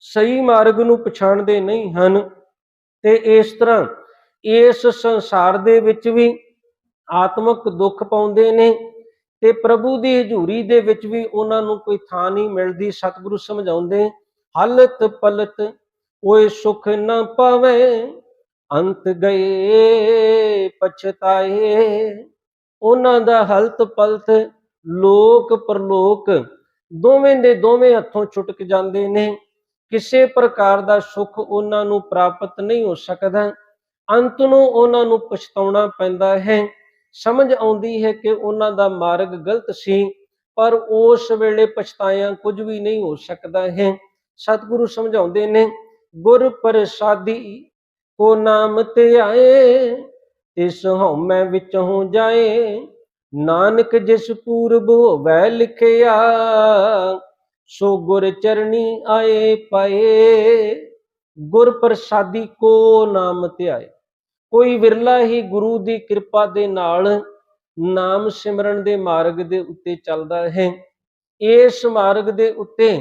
ਸਹੀ ਮਾਰਗ ਨੂੰ ਪਛਾਣਦੇ ਨਹੀਂ ਹਨ। ਤੇ ਇਸ ਤਰ੍ਹਾਂ ਇਸ ਸੰਸਾਰ ਦੇ ਵਿੱਚ ਵੀ ਆਤਮਿਕ ਦੁੱਖ ਪਾਉਂਦੇ ਨੇ ਤੇ ਪ੍ਰਭੂ ਦੀ ਹਜ਼ੂਰੀ ਦੇ ਵਿੱਚ ਵੀ ਉਹਨਾਂ ਨੂੰ ਕੋਈ ਥਾਂ ਨਹੀਂ ਮਿਲਦੀ, ਸਤਿਗੁਰੂ ਸਮਝਾਉਂਦੇ, ਹਲਤ ਪਲਤ, ਓਏ ਸੁਖ ਨਾ ਪਾਵੇ, ਅੰਤ ਗਏ, ਪਛਤਾਏ। ਉਹਨਾਂ ਦਾ ਹਲਤ ਪਲਤ, ਲੋਕ ਪਰਲੋਕ, ਦੋਵੇਂ ਦੇ ਦੋਵੇਂ ਹੱਥੋਂ ਛੁਟਕ ਜਾਂਦੇ ਨੇ। ਕਿਸੇ ਪ੍ਰਕਾਰ ਦਾ ਸੁੱਖ ਉਹਨਾਂ ਨੂੰ ਪ੍ਰਾਪਤ ਨਹੀਂ ਹੋ ਸਕਦਾ। ਅੰਤ ਨੂੰ ਉਹਨਾਂ ਨੂੰ ਪਛਤਾਉਣਾ ਪੈਂਦਾ ਹੈ। ਸਮਝ ਆਉਂਦੀ ਹੈ ਕਿ ਉਹਨਾਂ ਦਾ ਮਾਰਗ ਗਲਤ ਸੀ, ਪਰ ਉਸ ਵੇਲੇ ਪਛਤਾਇਆ ਕੁਝ ਵੀ ਨਹੀਂ ਹੋ ਸਕਦਾ ਹੈ। ਸਤਿਗੁਰੂ ਸਮਝਾਉਂਦੇ ਨੇ, ਗੁਰ ਪ੍ਰਸਾਦੀ ਕੋ ਨਾਮ ਤੇ ਆਏ, ਤਿਸ ਹਉਮੈ ਵਿੱਚ ਜਾਏ। ਨਾਨਕ ਜਿਸ ਪੂਰਬ ਹੋਵੈ ਲਿਖਿਆ, ਸੋ ਗੁਰ ਚਰਣੀ ਆਏ ਪਾਏ। ਗੁਰ ਪ੍ਰਸਾਦੀ ਕੋ ਨਾਮ ਤੇ ਆਏ। ਕੋਈ ਵਿਰਲਾ ਹੀ ਗੁਰੂ ਦੀ ਕਿਰਪਾ ਦੇ ਨਾਲ ਨਾਮ ਸਿਮਰਨ ਦੇ ਮਾਰਗ ਦੇ ਉੱਤੇ ਚੱਲਦਾ ਹੈ। ਇਸ ਮਾਰਗ ਦੇ ਉੱਤੇ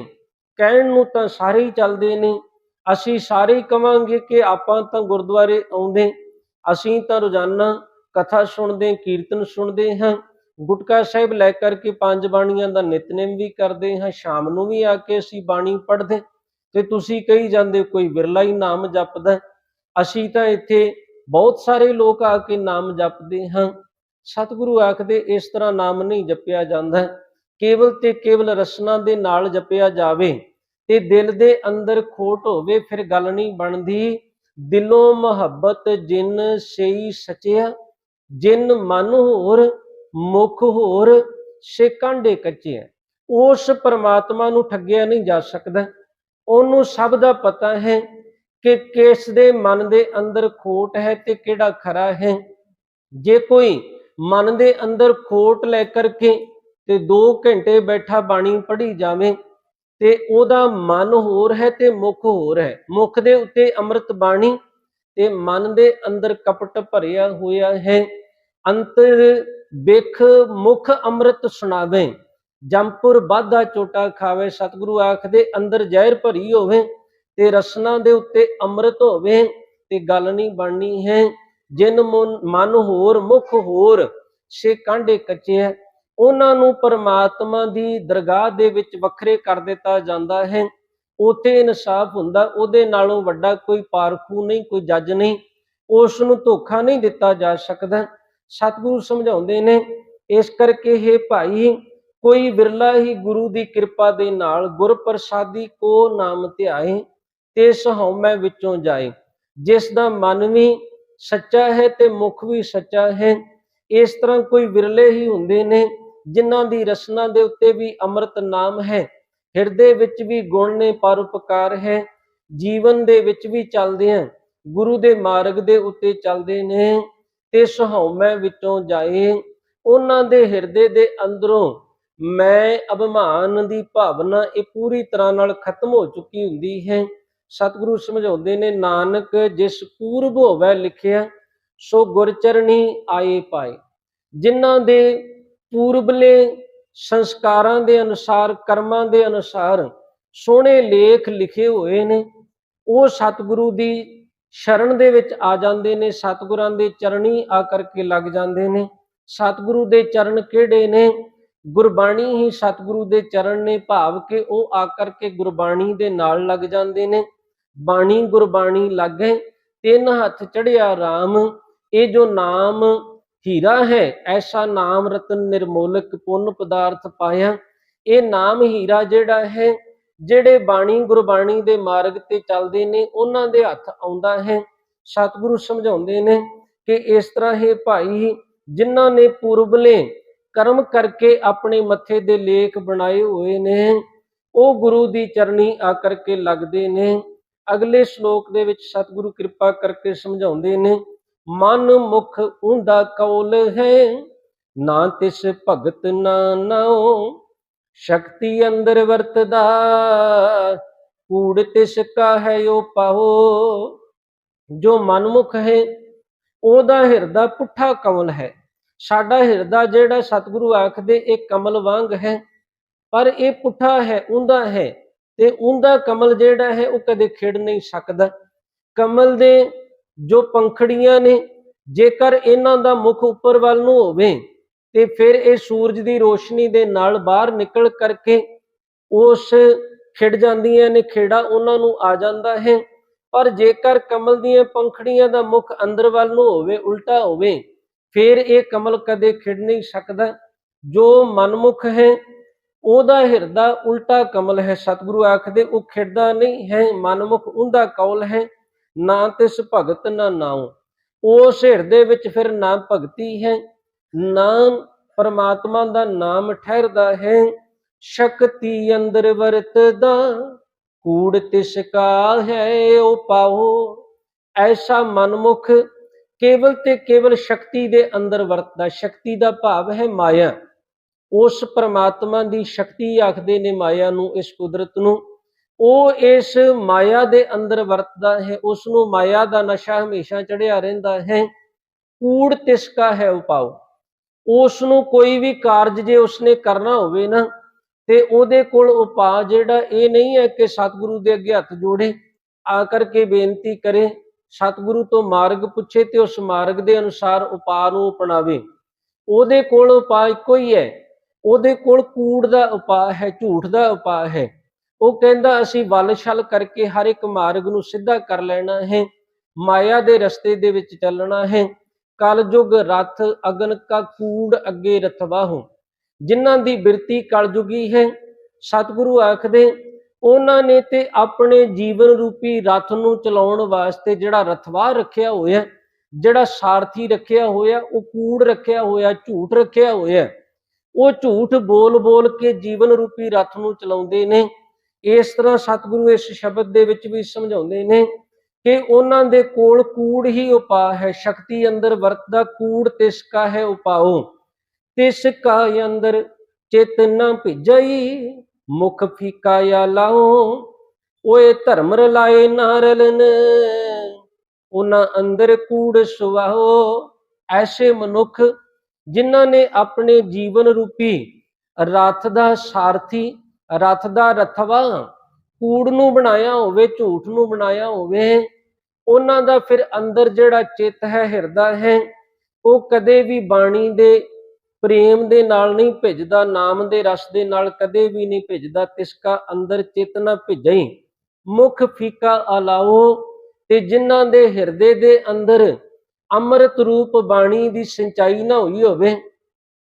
ਕਹਿਣ ਨੂੰ ਤਾਂ ਸਾਰੇ ਹੀ ਚੱਲਦੇ ਨੇ ਅਸੀਂ ਸਾਰੇ ਹੀ ਕਵਾਂਗੇ ਕਿ ਆਪਾਂ ਤਾਂ ਗੁਰਦੁਆਰੇ ਆਉਂਦੇ ਅਸੀਂ ਤਾਂ ਰੋਜ਼ਾਨਾ ਕਥਾ ਸੁਣਦੇ ਕੀਰਤਨ ਸੁਣਦੇ ਹਾਂ। ਗੁਟਕਾ ਸਾਹਿਬ ਲੈ ਕਰਕੇ ਪੰਜ ਬਾਣੀਆਂ ਦਾ ਨਿਤਨੇਮ ਵੀ ਕਰਦੇ ਹਾਂ ਸ਼ਾਮ ਨੂੰ ਵੀ ਆ ਕੇ ਅਸੀਂ ਬਾਣੀ ਪੜ੍ਹਦੇ ਤੇ ਤੁਸੀਂ ਕਹੀ ਜਾਂਦੇ ਹੋ, ਕੋਈ ਵਿਰਲਾ ਹੀ ਨਾਮ ਜਪਦਾ। ਅਸੀਂ ਤਾਂ ਇੱਥੇ ਬਹੁਤ ਸਾਰੇ ਲੋਕ ਆ ਕੇ ਨਾਮ ਜਪਦੇ ਹਾਂ ਸਤਿਗੁਰੂ ਆਖਦੇ, ਇਸ ਤਰ੍ਹਾਂ ਨਾਮ ਨਹੀਂ ਜਪਿਆ ਜਾਂਦਾ। ਕੇਵਲ ਤੇ ਕੇਵਲ ਰਸਨਾ ਦੇ ਨਾਲ ਜਪਿਆ ਜਾਵੇ ਤੇ ਦਿਲ ਦੇ ਅੰਦਰ ਖੋਟ ਹੋਵੇ, ਫਿਰ ਗੱਲ ਨਹੀਂ ਬਣਦੀ। ਦਿਲੋਂ ਮੁਹੱਬਤ ਜਿਨ ਸਈ ਸਚਿਆ, ਜਿਨ ਮਨ ਹੋਰ, ਮੁਖ ਹੋਰ, ਸੇ ਕਾਂਡੇ ਕੱਚੇ ਉਸ ਪਰਮਾਤਮਾ ਨੂੰ ਠੱਗਿਆ ਨਹੀਂ ਜਾ ਸਕਦਾ। ਉਹਨੂੰ ਸਭ ਦਾ ਪਤਾ ਹੈ। ਕਿ ਕਿਸ ਦੇ ਮਨ ਦੇ ਅੰਦਰ ਖੋਟ ਹੈ ਤੇ ਕਿਹੜਾ ਖਰਾ ਹੈ? ਜੇ ਕੋਈ ਮਨ ਦੇ ਅੰਦਰ ਖੋਟ ਲੈ ਕਰਕੇ ਤੇ 2 ਘੰਟੇ ਬੈਠਾ ਬਾਣੀ ਪੜ੍ਹੀ ਜਾਵੇ ਤੇ ਉਹਦਾ ਮਨ ਹੋਰ ਹੈ ਤੇ ਮੁਖ ਹੋਰ ਹੈ। ਮੁਖ ਦੇ ਉੱਤੇ ਅੰਮ੍ਰਿਤ ਬਾਣੀ ਤੇ ਮਨ ਦੇ ਅੰਦਰ ਕਪਟ ਭਰਿਆ ਹੋਇਆ ਹੈ। ਅੰਤਰ ਬਿਖ ਮੁਖ ਅੰਮ੍ਰਿਤ ਸੁਣਾਵੇ। ਜੰਪੁਰ ਬਾਧਾ ਚੋਟਾ ਖਾਵੇ। ਸਤਿਗੁਰੂ ਆਖਦੇ, ਅੰਦਰ ਜ਼ਹਿਰ ਭਰੀ ਹੋਵੇ। ਤੇ ਰਸਨਾ ਦੇ ਉੱਤੇ ਅੰਮ੍ਰਿਤ ਹੋਵੇ ਤੇ ਗੱਲ ਨਹੀਂ ਬਣਨੀ ਹੈ। ਜਿਨ ਮਨ ਹੋਰ, ਮੁਖ ਹੋਰ ਸੇ ਕਾਂਡੇ ਕੱਚੇ ਹੈ ਉਹਨਾਂ ਨੂੰ ਪਰਮਾਤਮਾ ਦੀ ਦਰਗਾਹ ਦੇ ਵਿੱਚ ਵੱਖਰੇ ਕਰ ਦਿੱਤਾ ਜਾਂਦਾ ਹੈ। ਉਥੇ ਇਨਸਾਫ ਹੁੰਦਾ, ਉਹਦੇ ਨਾਲੋਂ ਵੱਡਾ ਕੋਈ ਪਾਰਖੂ ਨਹੀਂ, ਕੋਈ ਜੱਜ ਨਹੀਂ। ਉਸ ਨੂੰ ਧੋਖਾ ਨਹੀਂ ਦਿੱਤਾ ਜਾ ਸਕਦਾ। ਸਤਿਗੁਰੂ ਸਮਝਾਉਂਦੇ ਨੇ, ਇਸ ਕਰਕੇ ਇਹ ਭਾਈ, ਕੋਈ ਵਿਰਲਾ ਹੀ ਗੁਰੂ ਦੀ ਕਿਰਪਾ ਦੇ ਨਾਲ ਗੁਰ ਪ੍ਰਸਾਦੀ ਕੋ ਨਾਮ ਧਿਆਏ। ਤੇ ਸਹਉਮੈ ਵਿੱਚੋਂ ਜਾਏ ਜਿਸ ਦਾ ਮਨ ਵੀ ਸੱਚਾ ਹੈ ਤੇ ਮੁਖ ਵੀ ਸੱਚਾ ਹੈ, ਇਸ ਤਰ੍ਹਾਂ ਕੋਈ ਵਿਰਲੇ ਹੀ ਹੁੰਦੇ ਨੇ, ਜਿਨ੍ਹਾਂ ਦੀ ਰਸਨਾ ਦੇ ਉੱਤੇ ਵੀ ਅੰਮ੍ਰਿਤ ਨਾਮ ਹੈ। ਹਿਰਦੇ ਵਿੱਚ ਵੀ ਗੁਣ ਨੇ ਪਰਉਪਕਾਰ ਹੈ। ਜੀਵਨ ਦੇ ਵਿੱਚ ਵੀ ਚੱਲਦੇ ਆ, ਗੁਰੂ ਦੇ ਮਾਰਗ ਦੇ ਉੱਤੇ ਚੱਲਦੇ ਨੇ ਤੇ ਸੁਹਉਮੈ ਵਿੱਚੋਂ ਜਾਏ। ਉਹਨਾਂ ਦੇ ਹਿਰਦੇ ਦੇ ਅੰਦਰੋਂ ਮੈਂ ਅਭਿਮਾਨ ਦੀ ਭਾਵਨਾ ਇਹ ਪੂਰੀ ਤਰ੍ਹਾਂ ਨਾਲ ਖਤਮ ਹੋ ਚੁੱਕੀ ਹੁੰਦੀ ਹੈ। ਸਤਿਗੁਰੂ ਸਮਝਾਉਂਦੇ ਨੇ, ਨਾਨਕ ਜਿਸ ਪੂਰਬ ਹੋਵੇ ਲਿਖਿਆ, ਸੋ ਗੁਰਚਰਣੀ ਆਏ ਪਾਏ। ਜਿਨ੍ਹਾਂ ਦੇ ਪੂਰਬਲੇ ਸੰਸਕਾਰਾਂ ਦੇ ਅਨੁਸਾਰ, ਕਰਮਾਂ ਦੇ ਅਨੁਸਾਰ ਸੋਹਣੇ ਲੇਖ ਲਿਖੇ ਹੋਏ ਨੇ, ਉਹ ਸਤਿਗੁਰੂ ਦੀ ਸ਼ਰਨ ਦੇ ਵਿੱਚ ਆ ਜਾਂਦੇ ਨੇ, ਸਤਿਗੁਰਾਂ ਦੇ ਚਰਣੀ ਆ ਕਰਕੇ ਲੱਗ ਜਾਂਦੇ ਨੇ। ਸਤਿਗੁਰੂ ਦੇ ਚਰਨ ਕਿਹੜੇ ਨੇ? ਗੁਰਬਾਣੀ ਹੀ ਸਤਿਗੁਰੂ ਦੇ ਚਰਨ ਨੇ, ਭਾਵ ਕਿ ਉਹ ਆ ਕਰਕੇ ਗੁਰਬਾਣੀ ਦੇ ਨਾਲ ਲੱਗ ਜਾਂਦੇ ਨੇ। ਬਾਣੀ ਗੁਰਬਾਣੀ ਲੱਗੇ, ਤਿੰਨ ਹੱਥ ਚੜਿਆ RAM ਇਹ ਜੋ ਨਾਮ ਹੀਰਾ ਹੈ, ਐਸਾ ਨਾਮ ਰਤਨ ਨਿਰਮੋਲਕ ਪੁੰਨ ਪਦਾਰਥ ਪਾਇਆ। ਇਹ ਨਾਮ ਹੀਰਾ ਜਿਹੜਾ ਹੈ, ਜਿਹੜੇ ਬਾਣੀ ਗੁਰਬਾਣੀ ਦੇ ਮਾਰਗ ਤੇ ਚੱਲਦੇ ਨੇ, ਉਹਨਾਂ ਦੇ ਹੱਥ ਆਉਂਦਾ ਹੈ। ਸਤਿਗੁਰੂ ਸਮਝਾਉਂਦੇ ਨੇ ਕਿ ਇਸ ਤਰ੍ਹਾਂ ਇਹ ਭਾਈ ਜਿਨ੍ਹਾਂ ਨੇ ਪੂਰਬਲੇ ਕਰਮ ਕਰਕੇ ਆਪਣੇ ਮੱਥੇ ਦੇ ਲੇਖ ਬਣਾਏ ਹੋਏ ਨੇ, ਉਹ ਗੁਰੂ ਦੀ ਚਰਣੀ ਆ ਕਰਕੇ ਲੱਗਦੇ ਨੇ। ਅਗਲੇ ਸ਼ਲੋਕ ਦੇ ਵਿੱਚ ਸਤਿਗੁਰੂ ਕਿਰਪਾ ਕਰਕੇ ਸਮਝਾਉਂਦੇ ਨੇ, ਮਨ ਮੁਖ ਉਂਦਾ ਕੌਲ ਹੈ, ਨਾ ਤਿਸ ਭਗਤ ਨਾ ਨਾਉ, ਸ਼ਕਤੀ ਅੰਦਰ ਵਰਤਦਾ, ਕੂੜ ਤਿਸ ਕਾ ਹੈ ਉਹ ਪਾਹੋ ਜੋ ਮਨਮੁਖ ਹੈ, ਉਹਦਾ ਹਿਰਦਾ ਪੁੱਠਾ ਕਮਲ ਹੈ। ਸਾਡਾ ਹਿਰਦਾ ਜਿਹੜਾ ਸਤਿਗੁਰੂ ਆਖਦੇ, ਇਹ ਕਮਲ ਵਾਂਗ ਹੈ, ਪਰ ਇਹ ਪੁੱਠਾ ਹੈ ਉਂਦਾ ਹੈ। ਤੇ ਉਹਦਾ ਕਮਲ ਜਿਹੜਾ ਹੈ ਉਹ ਕਦੇ ਖਿੜ ਨਹੀਂ ਸਕਦਾ। ਕਮਲ ਦੇ ਜੋ ਪੰਖੜੀਆਂ ਨੇ, ਜੇਕਰ ਇਹਨਾਂ ਦਾ ਮੁਖ ਉੱਪਰ ਵੱਲ ਨੂੰ ਹੋਵੇ, ਤੇ ਫਿਰ ਇਹ ਸੂਰਜ ਦੀ ਰੋਸ਼ਨੀ ਦੇ ਨਾਲ ਬਾਹਰ ਨਿਕਲ ਕਰਕੇ ਉਸ ਖਿੜ ਜਾਂਦੀਆਂ ਨੇ, ਖੇੜਾ ਉਹਨਾਂ ਨੂੰ ਆ ਜਾਂਦਾ ਹੈ। ਪਰ ਜੇਕਰ ਕਮਲ ਦੀਆਂ ਪੰਖੜੀਆਂ ਦਾ ਮੁਖ ਅੰਦਰ ਵੱਲ ਨੂੰ ਹੋਵੇ, ਉਲਟਾ ਹੋਵੇ, ਫਿਰ ਇਹ ਕਮਲ ਕਦੇ ਖਿੜ ਨਹੀਂ ਸਕਦਾ। ਜੋ ਮਨਮੁਖ ਹੈ ਉਹਦਾ ਹਿਰਦਾ ਉਲਟਾ ਕਮਲ ਹੈ। ਸਤਿਗੁਰੂ ਆਖਦੇ, ਉਹ ਖਿੜਦਾ ਨਹੀਂ ਹੈ, ਮਨਮੁਖ ਉਹਦਾ ਕੌਲ ਹੈ। ਨਾ ਤਿਸ ਭਗਤ, ਨਾ ਨਾਉ। ਉਸ ਹਿਰਦੇ ਵਿੱਚ ਫਿਰ ਨਾ ਭਗਤੀ ਹੈ। ਨਾ ਪਰਮਾਤਮਾ ਦਾ ਨਾਮ ਠਹਿਰਦਾ ਹੈ। ਸ਼ਕਤੀ ਅੰਦਰ ਵਰਤਦਾ, ਕੂੜ ਤਿਸ ਕਾ ਹੈ, ਉਹ ਪਾਓ। ਐਸਾ ਮਨਮੁਖ ਕੇਵਲ ਤੇ ਕੇਵਲ ਸ਼ਕਤੀ ਦੇ ਅੰਦਰ ਵਰਤਦਾ। ਸ਼ਕਤੀ ਦਾ ਭਾਵ ਹੈ ਮਾਇਆ। ਉਸ ਪਰਮਾਤਮਾ ਦੀ ਸ਼ਕਤੀ ਆਖਦੇ ਨੇ ਮਾਇਆ ਨੂੰ, ਇਸ ਕੁਦਰਤ ਨੂੰ। ਉਹ ਇਸ ਮਾਇਆ ਦੇ ਅੰਦਰ ਵਰਤਦਾ ਹੈ, ਉਸ ਨੂੰ ਮਾਇਆ ਦਾ ਨਸ਼ਾ ਹਮੇਸ਼ਾ ਚੜਿਆ ਰਹਿੰਦਾ ਹੈ। ਕੂੜ ਤਿਸਕਾ ਹੈ ਉਪਾਉ ਉਸ ਨੂੰ ਕੋਈ ਵੀ ਕਾਰਜ ਜੇ ਉਸਨੇ ਕਰਨਾ ਹੋਵੇ ਨਾ, ਤੇ ਉਹਦੇ ਕੋਲ ਉਪਾਅ ਜਿਹੜਾ ਇਹ ਨਹੀਂ ਹੈ ਕਿ ਸਤਿਗੁਰੂ ਦੇ ਅੱਗੇ ਹੱਥ ਜੋੜੇ, ਆ ਕਰਕੇ ਬੇਨਤੀ ਕਰੇ, ਸਤਿਗੁਰੂ ਤੋਂ ਮਾਰਗ ਪੁੱਛੇ ਤੇ ਉਸ ਮਾਰਗ ਦੇ ਅਨੁਸਾਰ ਉਪਾਅ ਨੂੰ ਅਪਣਾਵੇ। ਉਹਦੇ ਕੋਲ ਉਪਾਅ ਇੱਕੋ ਹੀ ਹੈ। ਉਹਦੇ ਕੋਲ ਕੂੜ ਦਾ ਉਪਾਅ ਹੈ, ਝੂਠ ਦਾ ਉਪਾਅ ਹੈ। ਉਹ ਕਹਿੰਦਾ, ਅਸੀਂ ਵੱਲ ਛਲ ਕਰਕੇ ਹਰ ਇੱਕ ਮਾਰਗ ਨੂੰ ਸਿੱਧਾ ਕਰ ਲੈਣਾ ਹੈ, ਮਾਇਆ ਦੇ ਰਸਤੇ ਦੇ ਵਿੱਚ ਚੱਲਣਾ ਹੈ। ਕਲਯੁਗ ਰਥ ਅਗਨ ਕਾ ਕੂੜ ਅੱਗੇ ਰਥਵਾਹੋ ਜਿਨ੍ਹਾਂ ਦੀ ਬਿਰਤੀ ਕਲਯੁਗੀ ਹੈ, ਸਤਿਗੁਰੂ ਆਖਦੇ, ਉਹਨਾਂ ਨੇ ਤੇ ਆਪਣੇ ਜੀਵਨ ਰੂਪੀ ਰਥ ਨੂੰ ਚਲਾਉਣ ਵਾਸਤੇ ਜਿਹੜਾ ਰਥਵਾਹ ਰੱਖਿਆ ਹੋਇਆ, ਜਿਹੜਾ ਸਾਰਥੀ ਰੱਖਿਆ ਹੋਇਆ, ਉਹ ਕੂੜ ਰੱਖਿਆ ਹੋਇਆ, ਝੂਠ ਰੱਖਿਆ ਹੋਇਆ। ਉਹ ਝੂਠ ਬੋਲ ਬੋਲ ਕੇ ਜੀਵਨ ਰੂਪੀ ਰਥ ਨੂੰ ਚਲਾਉਂਦੇ ਨੇ। ਇਸ ਤਰ੍ਹਾਂ ਸਤਿਗੁਰੂ ਇਸ ਸ਼ਬਦ ਦੇ ਵਿੱਚ ਵੀ ਸਮਝਾਉਂਦੇ ਨੇ ਕਿ ਉਹਨਾਂ ਦੇ ਕੋਲ ਕੂੜ ਹੀ ਉਪਾਅ ਹੈ। ਸ਼ਕਤੀ ਅੰਦਰ ਵਰਤਦਾ ਕੂੜ ਤਿਸ ਕਾ ਹੈ ਉਪਾਉ। ਤਿਸ ਕਾ ਅੰਦਰ ਚੇਤਨਾ ਨ ਭਿਜਈ, ਮੁਖ ਫੀਕਾ ਯਾ ਲਾਉ। ਓਏ ਧਰਮ ਰਲਾਏ ਨਾਰਲਨ, ਉਹਨਾਂ ਅੰਦਰ ਕੂੜ ਸੁਵਾਓ ਐਸੇ ਮਨੁੱਖ ਜਿਨ੍ਹਾਂ ਨੇ ਆਪਣੇ ਜੀਵਨ ਰੂਪੀ ਰਥ ਦਾ ਸਾਰਥੀ, ਰਥ ਦਾ ਰਥਵਾ ਕੂੜ ਨੂੰ ਬਣਾਇਆ ਹੋਵੇ, ਝੂਠ ਨੂੰ ਬਣਾਇਆ ਹੋਵੇ, ਉਹਨਾਂ ਦਾ ਫਿਰ ਅੰਦਰ ਜਿਹੜਾ ਚਿੱਤ ਹੈ, ਹਿਰਦਾ ਹੈ, ਉਹ ਕਦੇ ਵੀ ਬਾਣੀ ਦੇ ਪ੍ਰੇਮ ਦੇ ਨਾਲ ਨਹੀਂ ਭਿੱਜਦਾ, ਨਾਮ ਦੇ ਰਸ ਦੇ ਨਾਲ ਕਦੇ ਵੀ ਨਹੀਂ ਭਿੱਜਦਾ, ਤਿਸਕਾ ਅੰਦਰ ਚਿਤ ਨਾ ਭਿਜਈ ਮੁਖ ਫੀਕਾ ਅਲਾਓ ਤੇ ਜਿਨ੍ਹਾਂ ਦੇ ਹਿਰਦੇ ਦੇ ਅੰਦਰ ਅੰਮ੍ਰਿਤ ਰੂਪ ਬਾਣੀ ਦੀ ਸਿੰਚਾਈ ਨਾ ਹੋਈ ਹੋਵੇ,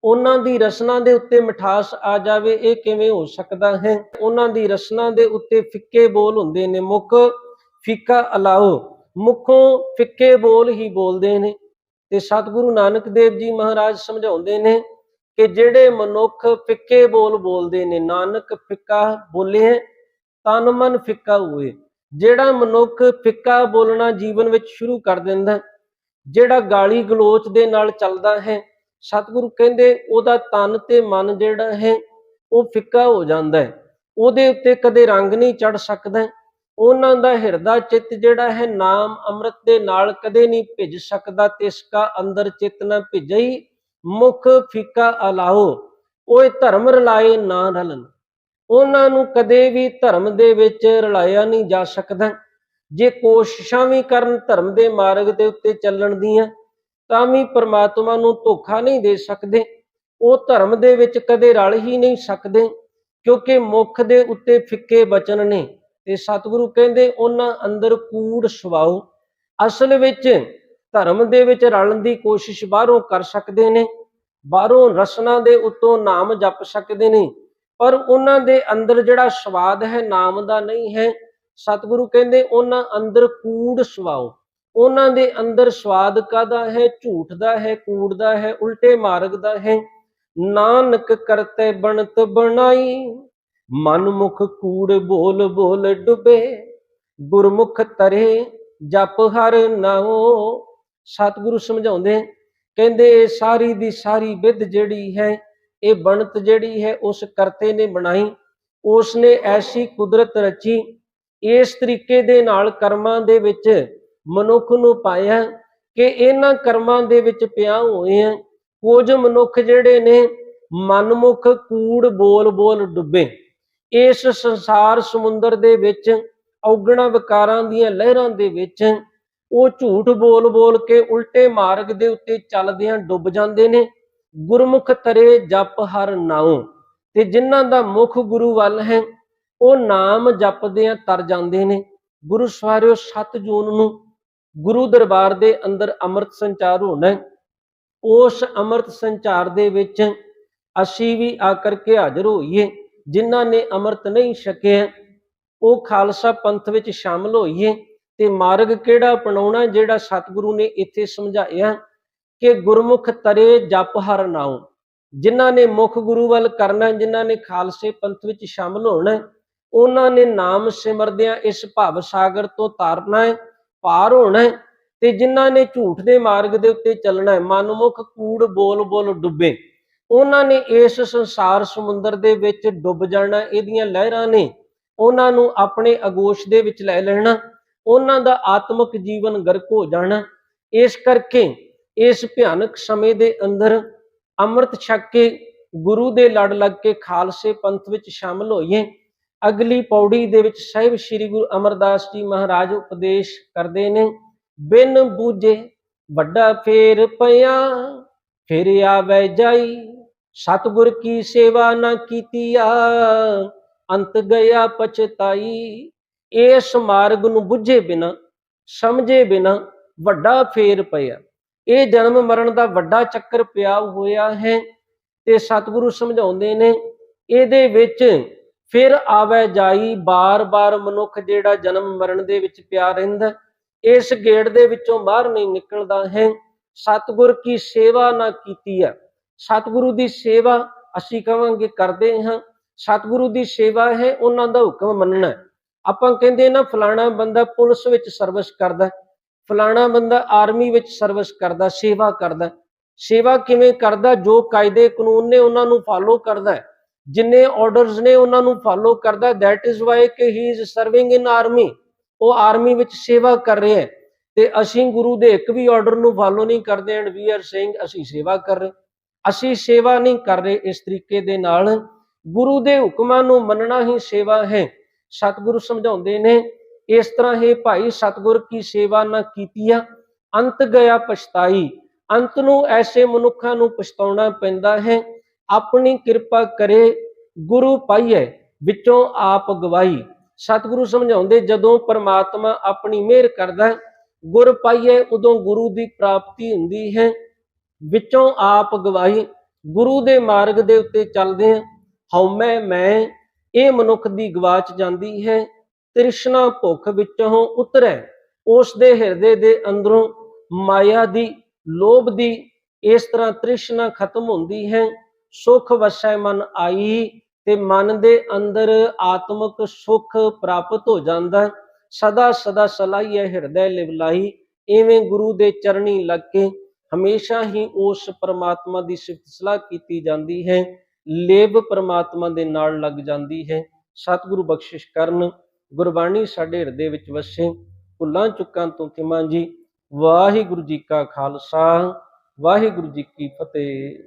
ਉਹਨਾਂ ਦੀ ਰਸਨਾ ਦੇ ਉੱਤੇ ਮਿਠਾਸ ਆ ਜਾਵੇ, ਇਹ ਕਿਵੇਂ ਹੋ ਸਕਦਾ ਹੈ? ਉਹਨਾਂ ਦੀ ਰਸਨਾ ਦੇ ਉੱਤੇ ਫਿੱਕੇ ਬੋਲ ਹੁੰਦੇ ਨੇ, ਮੁਖ ਫਿੱਕਾ ਅਲਾਓ ਮੁਖੋਂ ਫਿੱਕੇ ਬੋਲ ਹੀ ਬੋਲਦੇ ਨੇ। ਤੇ ਸਤਿਗੁਰੂ ਨਾਨਕ ਦੇਵ ਜੀ ਮਹਾਰਾਜ ਸਮਝਾਉਂਦੇ ਨੇ ਕਿ ਜਿਹੜੇ ਮਨੁੱਖ ਫਿੱਕੇ ਬੋਲ ਬੋਲਦੇ ਨੇ, ਨਾਨਕ ਫਿੱਕਾ ਬੋਲੇ, ਤਨ ਮਨ ਫਿੱਕਾ ਹੋਏ, ਜਿਹੜਾ ਮਨੁੱਖ ਫਿੱਕਾ ਬੋਲਣਾ ਜੀਵਨ ਵਿੱਚ ਸ਼ੁਰੂ ਕਰ ਦਿੰਦਾ ਜਿਹੜਾ ਗਾਲੀ ਗਲੋਚ ਦੇ ਨਾਲ ਚੱਲਦਾ ਹੈ, ਸਤਿਗੁਰੂ ਕਹਿੰਦੇ ਉਹਦਾ ਤਨ ਤੇ ਮਨ ਜਿਹੜਾ ਹੈ, ਉਹ ਫਿੱਕਾ ਹੋ ਜਾਂਦਾ ਹੈ। ਉਹਦੇ ਉੱਤੇ ਕਦੇ ਰੰਗ ਨਹੀਂ ਚੜ ਸਕਦਾ ਉਹਨਾਂ ਦਾ ਹਿਰਦਾ ਚਿੱਤ ਜਿਹੜਾ ਹੈ, ਨਾਮ ਅੰਮ੍ਰਿਤ ਦੇ ਨਾਲ ਕਦੇ ਨਹੀਂ ਭਿੱਜ ਸਕਦਾ ਤਿਸ ਕਾ ਅੰਦਰ ਚਿੱਤ ਨਾ ਭਿਜਈ, ਮੁਖ ਫਿੱਕਾ ਅਲਾਓ ਓਏ ਧਰਮ ਰਲਾਏ ਨਾ ਰਲਨ। ਉਹਨਾਂ ਨੂੰ ਕਦੇ ਵੀ ਧਰਮ ਦੇ ਵਿੱਚ ਰਲਾਇਆ ਨਹੀਂ ਜਾ ਸਕਦਾ। ਜੇ ਕੋਸ਼ਿਸ਼ਾਂ ਵੀ ਕਰਨ ਧਰਮ ਦੇ ਮਾਰਗ ਦੇ ਉੱਤੇ ਚੱਲਣ ਦੀਆਂ, ਤਾਂ ਵੀ ਪ੍ਰਮਾਤਮਾ ਨੂੰ ਧੋਖਾ ਨਹੀਂ ਦੇ ਸਕਦੇ। ਉਹ ਧਰਮ ਦੇ ਵਿੱਚ ਕਦੇ ਰਲ ਹੀ ਨਹੀਂ ਸਕਦੇ, ਕਿਉਂਕਿ ਮੁਖ ਦੇ ਉੱਤੇ ਫਿੱਕੇ ਬਚਨ ਨੇ। ਤੇ ਸਤਿਗੁਰੂ ਕਹਿੰਦੇ, ਉਹਨਾਂ ਅੰਦਰ ਕੂੜ ਸਵਾਓ ਅਸਲ ਵਿੱਚ ਧਰਮ ਦੇ ਵਿੱਚ ਰਲਣ ਦੀ ਕੋਸ਼ਿਸ਼ ਬਾਹਰੋਂ ਕਰ ਸਕਦੇ ਨੇ। ਬਾਹਰੋਂ ਰਸਨਾ ਦੇ ਉੱਤੋਂ ਨਾਮ ਜਪ ਸਕਦੇ ਨੇ। ਪਰ ਉਹਨਾਂ ਦੇ ਅੰਦਰ ਜਿਹੜਾ ਸਵਾਦ ਹੈ, ਨਾਮ ਦਾ ਨਹੀਂ ਹੈ। ਸਤਿਗੁਰੂ ਕਹਿੰਦੇ, ਉਹਨਾਂ ਅੰਦਰ ਕੂੜ ਸਵਾਓ। ਉਹਨਾਂ ਦੇ ਅੰਦਰ ਸਵਾਦ ਕਾਦਾ ਹੈ? ਝੂਠ ਦਾ ਹੈ, ਕੂੜ ਦਾ ਹੈ, ਉਲਟੇ ਮਾਰਗ ਦਾ ਹੈ। ਨਾਨਕ ਕਰਤੇ ਬਣਤ ਬਣਾਈ, ਮਨਮੁਖ ਕੂੜ ਬੋਲ ਬੋਲ ਡੁਬੇ। ਗੁਰਮੁਖ ਤਰੇ ਜਪ ਹਰ ਨਾਉ। ਸਤਿਗੁਰੂ ਸਮਝਾਉਂਦੇ, ਕਹਿੰਦੇ, ਇਹ ਸਾਰੀ ਦੀ ਸਾਰੀ ਵਿਦ ਜਿਹੜੀ ਹੈ, ਇਹ ਬਣਤ ਜਿਹੜੀ ਹੈ, ਉਸ ਕਰਤੇ ਨੇ ਬਣਾਈ। ਉਸ ਨੇ ਐਸੀ ਕੁਦਰਤ ਰਚੀ ਇਸ ਤਰੀਕੇ ਦੇ ਨਾਲ ਕਰਮਾਂ ਦੇ ਵਿੱਚ ਮਨੁੱਖ ਨੂੰ ਪਾਇਆ ਕਿ ਇਹਨਾਂ ਕਰਮਾਂ ਦੇ ਵਿੱਚ ਪਿਆ ਹੋਏ ਆ ਕੁਝ ਮਨੁੱਖ ਜਿਹੜੇ ਨੇ ਮਨਮੁਖ ਕੂੜ ਬੋਲ ਬੋਲ ਡੁੱਬੇ। ਇਸ ਸੰਸਾਰ ਸਮੁੰਦਰ ਦੇ ਵਿੱਚ ਔਗਣਾ ਵਿਕਾਰਾਂ ਦੀਆਂ ਲਹਿਰਾਂ ਦੇ ਵਿੱਚ ਉਹ ਝੂਠ ਬੋਲ ਬੋਲ ਕੇ ਉਲਟੇ ਮਾਰਗ ਦੇ ਉੱਤੇ ਚੱਲਦਿਆਂ ਡੁੱਬ ਜਾਂਦੇ ਨੇ। ਗੁਰਮੁਖ ਤਰੇ ਜਪ ਹਰ ਨਾਉ ਤੇ ਜਿਨ੍ਹਾਂ ਦਾ ਮੁਖ ਗੁਰੂ ਵੱਲ ਹੈ ਉਹ ਨਾਮ ਜਪਦਿਆਂ ਤਰ ਜਾਂਦੇ ਨੇ। ਗੁਰੂ ਸਵਾਰਿਓ 7 ਜੂਨ ਨੂੰ ਗੁਰੂ ਦਰਬਾਰ ਦੇ ਅੰਦਰ ਅੰਮ੍ਰਿਤ ਸੰਚਾਰ ਹੋਣਾ ਉਸ ਅੰਮ੍ਰਿਤ ਸੰਚਾਰ ਦੇ ਵਿੱਚ ਅਸੀਂ ਵੀ ਆ ਕਰਕੇ ਹਾਜ਼ਰ ਹੋਈਏ। ਜਿਨ੍ਹਾਂ ਨੇ ਅੰਮ੍ਰਿਤ ਨਹੀਂ ਛਕਿਆ, ਉਹ ਖਾਲਸਾ ਪੰਥ ਵਿੱਚ ਸ਼ਾਮਲ ਹੋਈਏ। ਤੇ ਮਾਰਗ ਕਿਹੜਾ ਅਪਣਾਉਣਾ ਜਿਹੜਾ ਸਤਿਗੁਰੂ ਨੇ ਇੱਥੇ ਸਮਝਾਇਆ ਕਿ ਗੁਰਮੁਖ ਤਰੇ ਜਪ ਹਰ ਨਾਉ। ਜਿਨ੍ਹਾਂ ਨੇ ਮੁਖ ਗੁਰੂ ਵੱਲ ਕਰਨਾ ਜਿਨ੍ਹਾਂ ਨੇ ਖਾਲਸੇ ਪੰਥ ਵਿੱਚ ਸ਼ਾਮਲ ਹੋਣਾ ਉਹਨਾਂ ਨੇ ਨਾਮ ਸਿਮਰਦਿਆਂ ਇਸ ਭਵ ਸਾਗਰ ਤੋਂ ਤਾਰਨਾ ਹੈ, ਪਾਰ ਹੋਣਾ ਹੈ ਤੇ ਜਿਨ੍ਹਾਂ ਨੇ ਝੂਠ ਦੇ ਮਾਰਗ ਦੇ ਉੱਤੇ ਚੱਲਣਾ ਹੈ, ਮਨਮੁਖ ਕੂੜ ਬੋਲ ਬੋਲ ਡੁੱਬੇ। ਉਹਨਾਂ ਨੇ ਇਸ ਸੰਸਾਰ ਸਮੁੰਦਰ ਦੇ ਵਿੱਚ ਡੁੱਬ ਜਾਣਾ, ਇਹਦੀਆਂ ਲਹਿਰਾਂ ਨੇ। ਉਹਨਾਂ ਨੂੰ ਆਪਣੇ ਅਗੋਸ਼ ਦੇ ਵਿੱਚ ਲੈ ਲੈਣਾ, ਉਹਨਾਂ ਦਾ ਆਤਮਿਕ ਜੀਵਨ ਗਰਕ ਹੋ ਜਾਣਾ। ਇਸ ਕਰਕੇ ਇਸ ਭਿਆਨਕ ਸਮੇਂ ਦੇ ਅੰਦਰ ਅੰਮ੍ਰਿਤ ਛਕ ਕੇ ਗੁਰੂ ਦੇ ਲੜ ਲੱਗ ਕੇ ਖਾਲਸੇ ਪੰਥ ਵਿੱਚ ਸ਼ਾਮਲ ਹੋਈਏ। ਅਗਲੀ ਪੌੜੀ ਦੇ ਵਿੱਚ ਸਾਹਿਬ ਸ੍ਰੀ ਗੁਰੂ ਅਮਰਦਾਸ ਜੀ ਮਹਾਰਾਜ ਉਪਦੇਸ਼ ਕਰਦੇ ਨੇ, ਬਿਨ ਬੂਝੇ ਵੱਡਾ ਫੇਰ ਪਿਆ, ਫਿਰ ਆਵੈ ਜਾਈ, ਸਤਿਗੁਰ ਕੀ ਸੇਵਾ ਨਾ ਕੀਤੀਆ ਅੰਤ ਗਿਆ ਪਛਤਾਈ, ਇਸ ਮਾਰਗ ਨੂੰ ਬੁੱਝੇ ਬਿਨਾ, ਸਮਝੇ ਬਿਨਾ ਵੱਡਾ ਫੇਰ ਪਿਆ। ਇਹ ਜਨਮ ਮਰਨ ਦਾ ਵੱਡਾ ਚੱਕਰ ਪਿਆ ਹੋਇਆ ਹੈ ਤੇ ਸਤਿਗੁਰੂ ਸਮਝਾਉਂਦੇ ਨੇ, ਇਹਦੇ ਵਿੱਚ ਫਿਰ ਆਵੈ ਜਾਈ ਬਾਰ-ਬਾਰ ਮਨੁੱਖ ਜਿਹੜਾ ਜਨਮ ਮਰਨ ਦੇ ਵਿੱਚ ਪਿਆ ਰਹਿੰਦਾ ਇਸ ਗੇੜ ਦੇ ਵਿੱਚੋਂ ਬਾਹਰ ਨਹੀਂ ਨਿਕਲਦਾ ਹੈ। ਸਤਿਗੁਰ ਕੀ ਸੇਵਾ ਨਾ ਕੀਤੀ ਹੈ। ਸਤਿਗੁਰੂ ਦੀ ਸੇਵਾ ਅਸੀਂ ਕਵਾਂਗੇ ਕਰਦੇ ਹਾਂ। ਸਤਿਗੁਰੂ ਦੀ ਸੇਵਾ ਹੈ ਉਹਨਾਂ ਦਾ ਹੁਕਮ ਮੰਨਣਾ ਆਪਾਂ ਕਹਿੰਦੇ ਨਾ, ਫਲਾਣਾ ਬੰਦਾ ਪੁਲਿਸ ਵਿੱਚ ਸਰਵਿਸ ਕਰਦਾ ਫਲਾਣਾ ਬੰਦਾ ਆਰਮੀ ਵਿੱਚ ਸਰਵਿਸ ਕਰਦਾ, ਸੇਵਾ ਕਰਦਾ ਸੇਵਾ ਕਿਵੇਂ ਕਰਦਾ? ਜੋ ਕਾਇਦੇ ਕਾਨੂੰਨ ਨੇ ਉਹਨਾਂ ਨੂੰ ਫਾਲੋ ਕਰਦਾ ਜਿੰਨੇ ਆਰਡਰਸ ਨੇ ਉਹਨਾਂ ਨੂੰ ਫਾਲੋ ਕਰਦਾ ਦੈਟ ਇਜ਼ ਵਾਈ ਕਿ he is serving in army ਉਹ ਆਰਮੀ ਵਿੱਚ ਸੇਵਾ ਕਰ ਰਿਹਾ ਹੈ। ਤੇ ਅਸੀਂ ਗੁਰੂ ਦੇ ਇੱਕ ਵੀ ਆਰਡਰ ਨੂੰ ਫਾਲੋ ਨਹੀਂ ਕਰਦੇ ਐਂਡ ਵੀ ਆਰ ਸੇਇੰਗ ਅਸੀਂ ਸੇਵਾ ਕਰ ਰਹੇ। ਅਸੀਂ ਸੇਵਾ ਨਹੀਂ ਕਰ ਰਹੇ ਇਸ ਤਰੀਕੇ ਦੇ ਨਾਲ। ਗੁਰੂ ਦੇ ਹੁਕਮਾਂ ਨੂੰ ਮੰਨਣਾ ਹੀ ਸੇਵਾ ਹੈ। ਸਤਿਗੁਰੂ ਸਮਝਾਉਂਦੇ ਨੇ, ਇਸ ਤਰ੍ਹਾਂ ਹੀ ਭਾਈ ਸਤਿਗੁਰ ਕੀ ਸੇਵਾ ਨਾ ਕੀਤੀਆ ਅੰਤ ਗਿਆ ਪਛਤਾਈ। ਅੰਤ ਨੂੰ ਐਸੇ ਮਨੁੱਖਾਂ ਨੂੰ ਪਛਤਾਉਣਾ ਪੈਂਦਾ ਹੈ। ਆਪਣੀ ਕਿਰਪਾ ਕਰੇ, ਗੁਰੂ ਪਾਈਏ ਵਿੱਚੋਂ ਆਪ ਗਵਾਈ ਸਤਿਗੁਰੂ ਸਮਝਾਉਂਦੇ, ਜਦੋਂ ਪਰਮਾਤਮਾ ਆਪਣੀ ਮਿਹਰ ਕਰਦਾ ਗੁਰ ਪਾਈਏ ਉਦੋਂ ਗੁਰੂ ਦੀ ਪ੍ਰਾਪਤੀ ਹੁੰਦੀ ਹੈ। ਵਿੱਚੋਂ ਆਪ ਗਵਾਈ ਗੁਰੂ ਦੇ ਮਾਰਗ ਦੇ ਉੱਤੇ ਚੱਲਦੇ ਹਾਂ। ਹਉਮੈ ਮੈਂ, ਇਹ ਮਨੁੱਖ ਦੀ ਗਵਾਚ ਜਾਂਦੀ ਹੈ। ਤ੍ਰਿਸ਼ਨਾ ਭੁੱਖ ਵਿੱਚੋਂ ਉਤਰੈ, ਉਸ ਦੇ ਹਿਰਦੇ ਦੇ ਅੰਦਰੋਂ ਮਾਇਆ ਦੀ, ਲੋਭ ਦੀ, ਇਸ ਤਰ੍ਹਾਂ ਤ੍ਰਿਸ਼ਨਾ ਖਤਮ ਹੁੰਦੀ ਹੈ। ਸੁਖ ਵਸੈ ਮਨ ਆਈ, ਤੇ ਮਨ ਦੇ ਅੰਦਰ ਆਤਮਿਕ ਸੁਖ ਪ੍ਰਾਪਤ ਹੋ ਜਾਂਦਾ। ਸਦਾ ਸਦਾ ਸਲਾਈਏ ਹਿਰਦੈ ਲਿਵਲਾਈ ਐਵੇਂ ਗੁਰੂ ਦੇ ਚਰਣੀ ਲੱਗ ਕੇ ਹਮੇਸ਼ਾ ਹੀ ਉਸ ਪਰਮਾਤਮਾ ਦੀ ਸਿਫਤ ਸਲਾਹ ਕੀਤੀ ਜਾਂਦੀ ਹੈ। ਲੇਬ ਪਰਮਾਤਮਾ ਦੇ ਨਾਲ ਲੱਗ ਜਾਂਦੀ ਹੈ। ਸਤਿਗੁਰੂ ਬਖਸ਼ਿਸ਼ ਕਰਨ। ਗੁਰਬਾਣੀ ਸਾਡੇ ਹਿਰਦੇ ਵਿੱਚ ਵਸੇ। ਭੁੱਲਾਂ ਚੁੱਕਾਂ ਤੋਂ ਖਿਮਾ ਜੀ। ਵਾਹਿਗੁਰੂ ਜੀ ਕਾ ਖਾਲਸਾ। ਵਾਹਿਗੁਰੂ ਜੀ ਕੀ ਫਤਿਹ।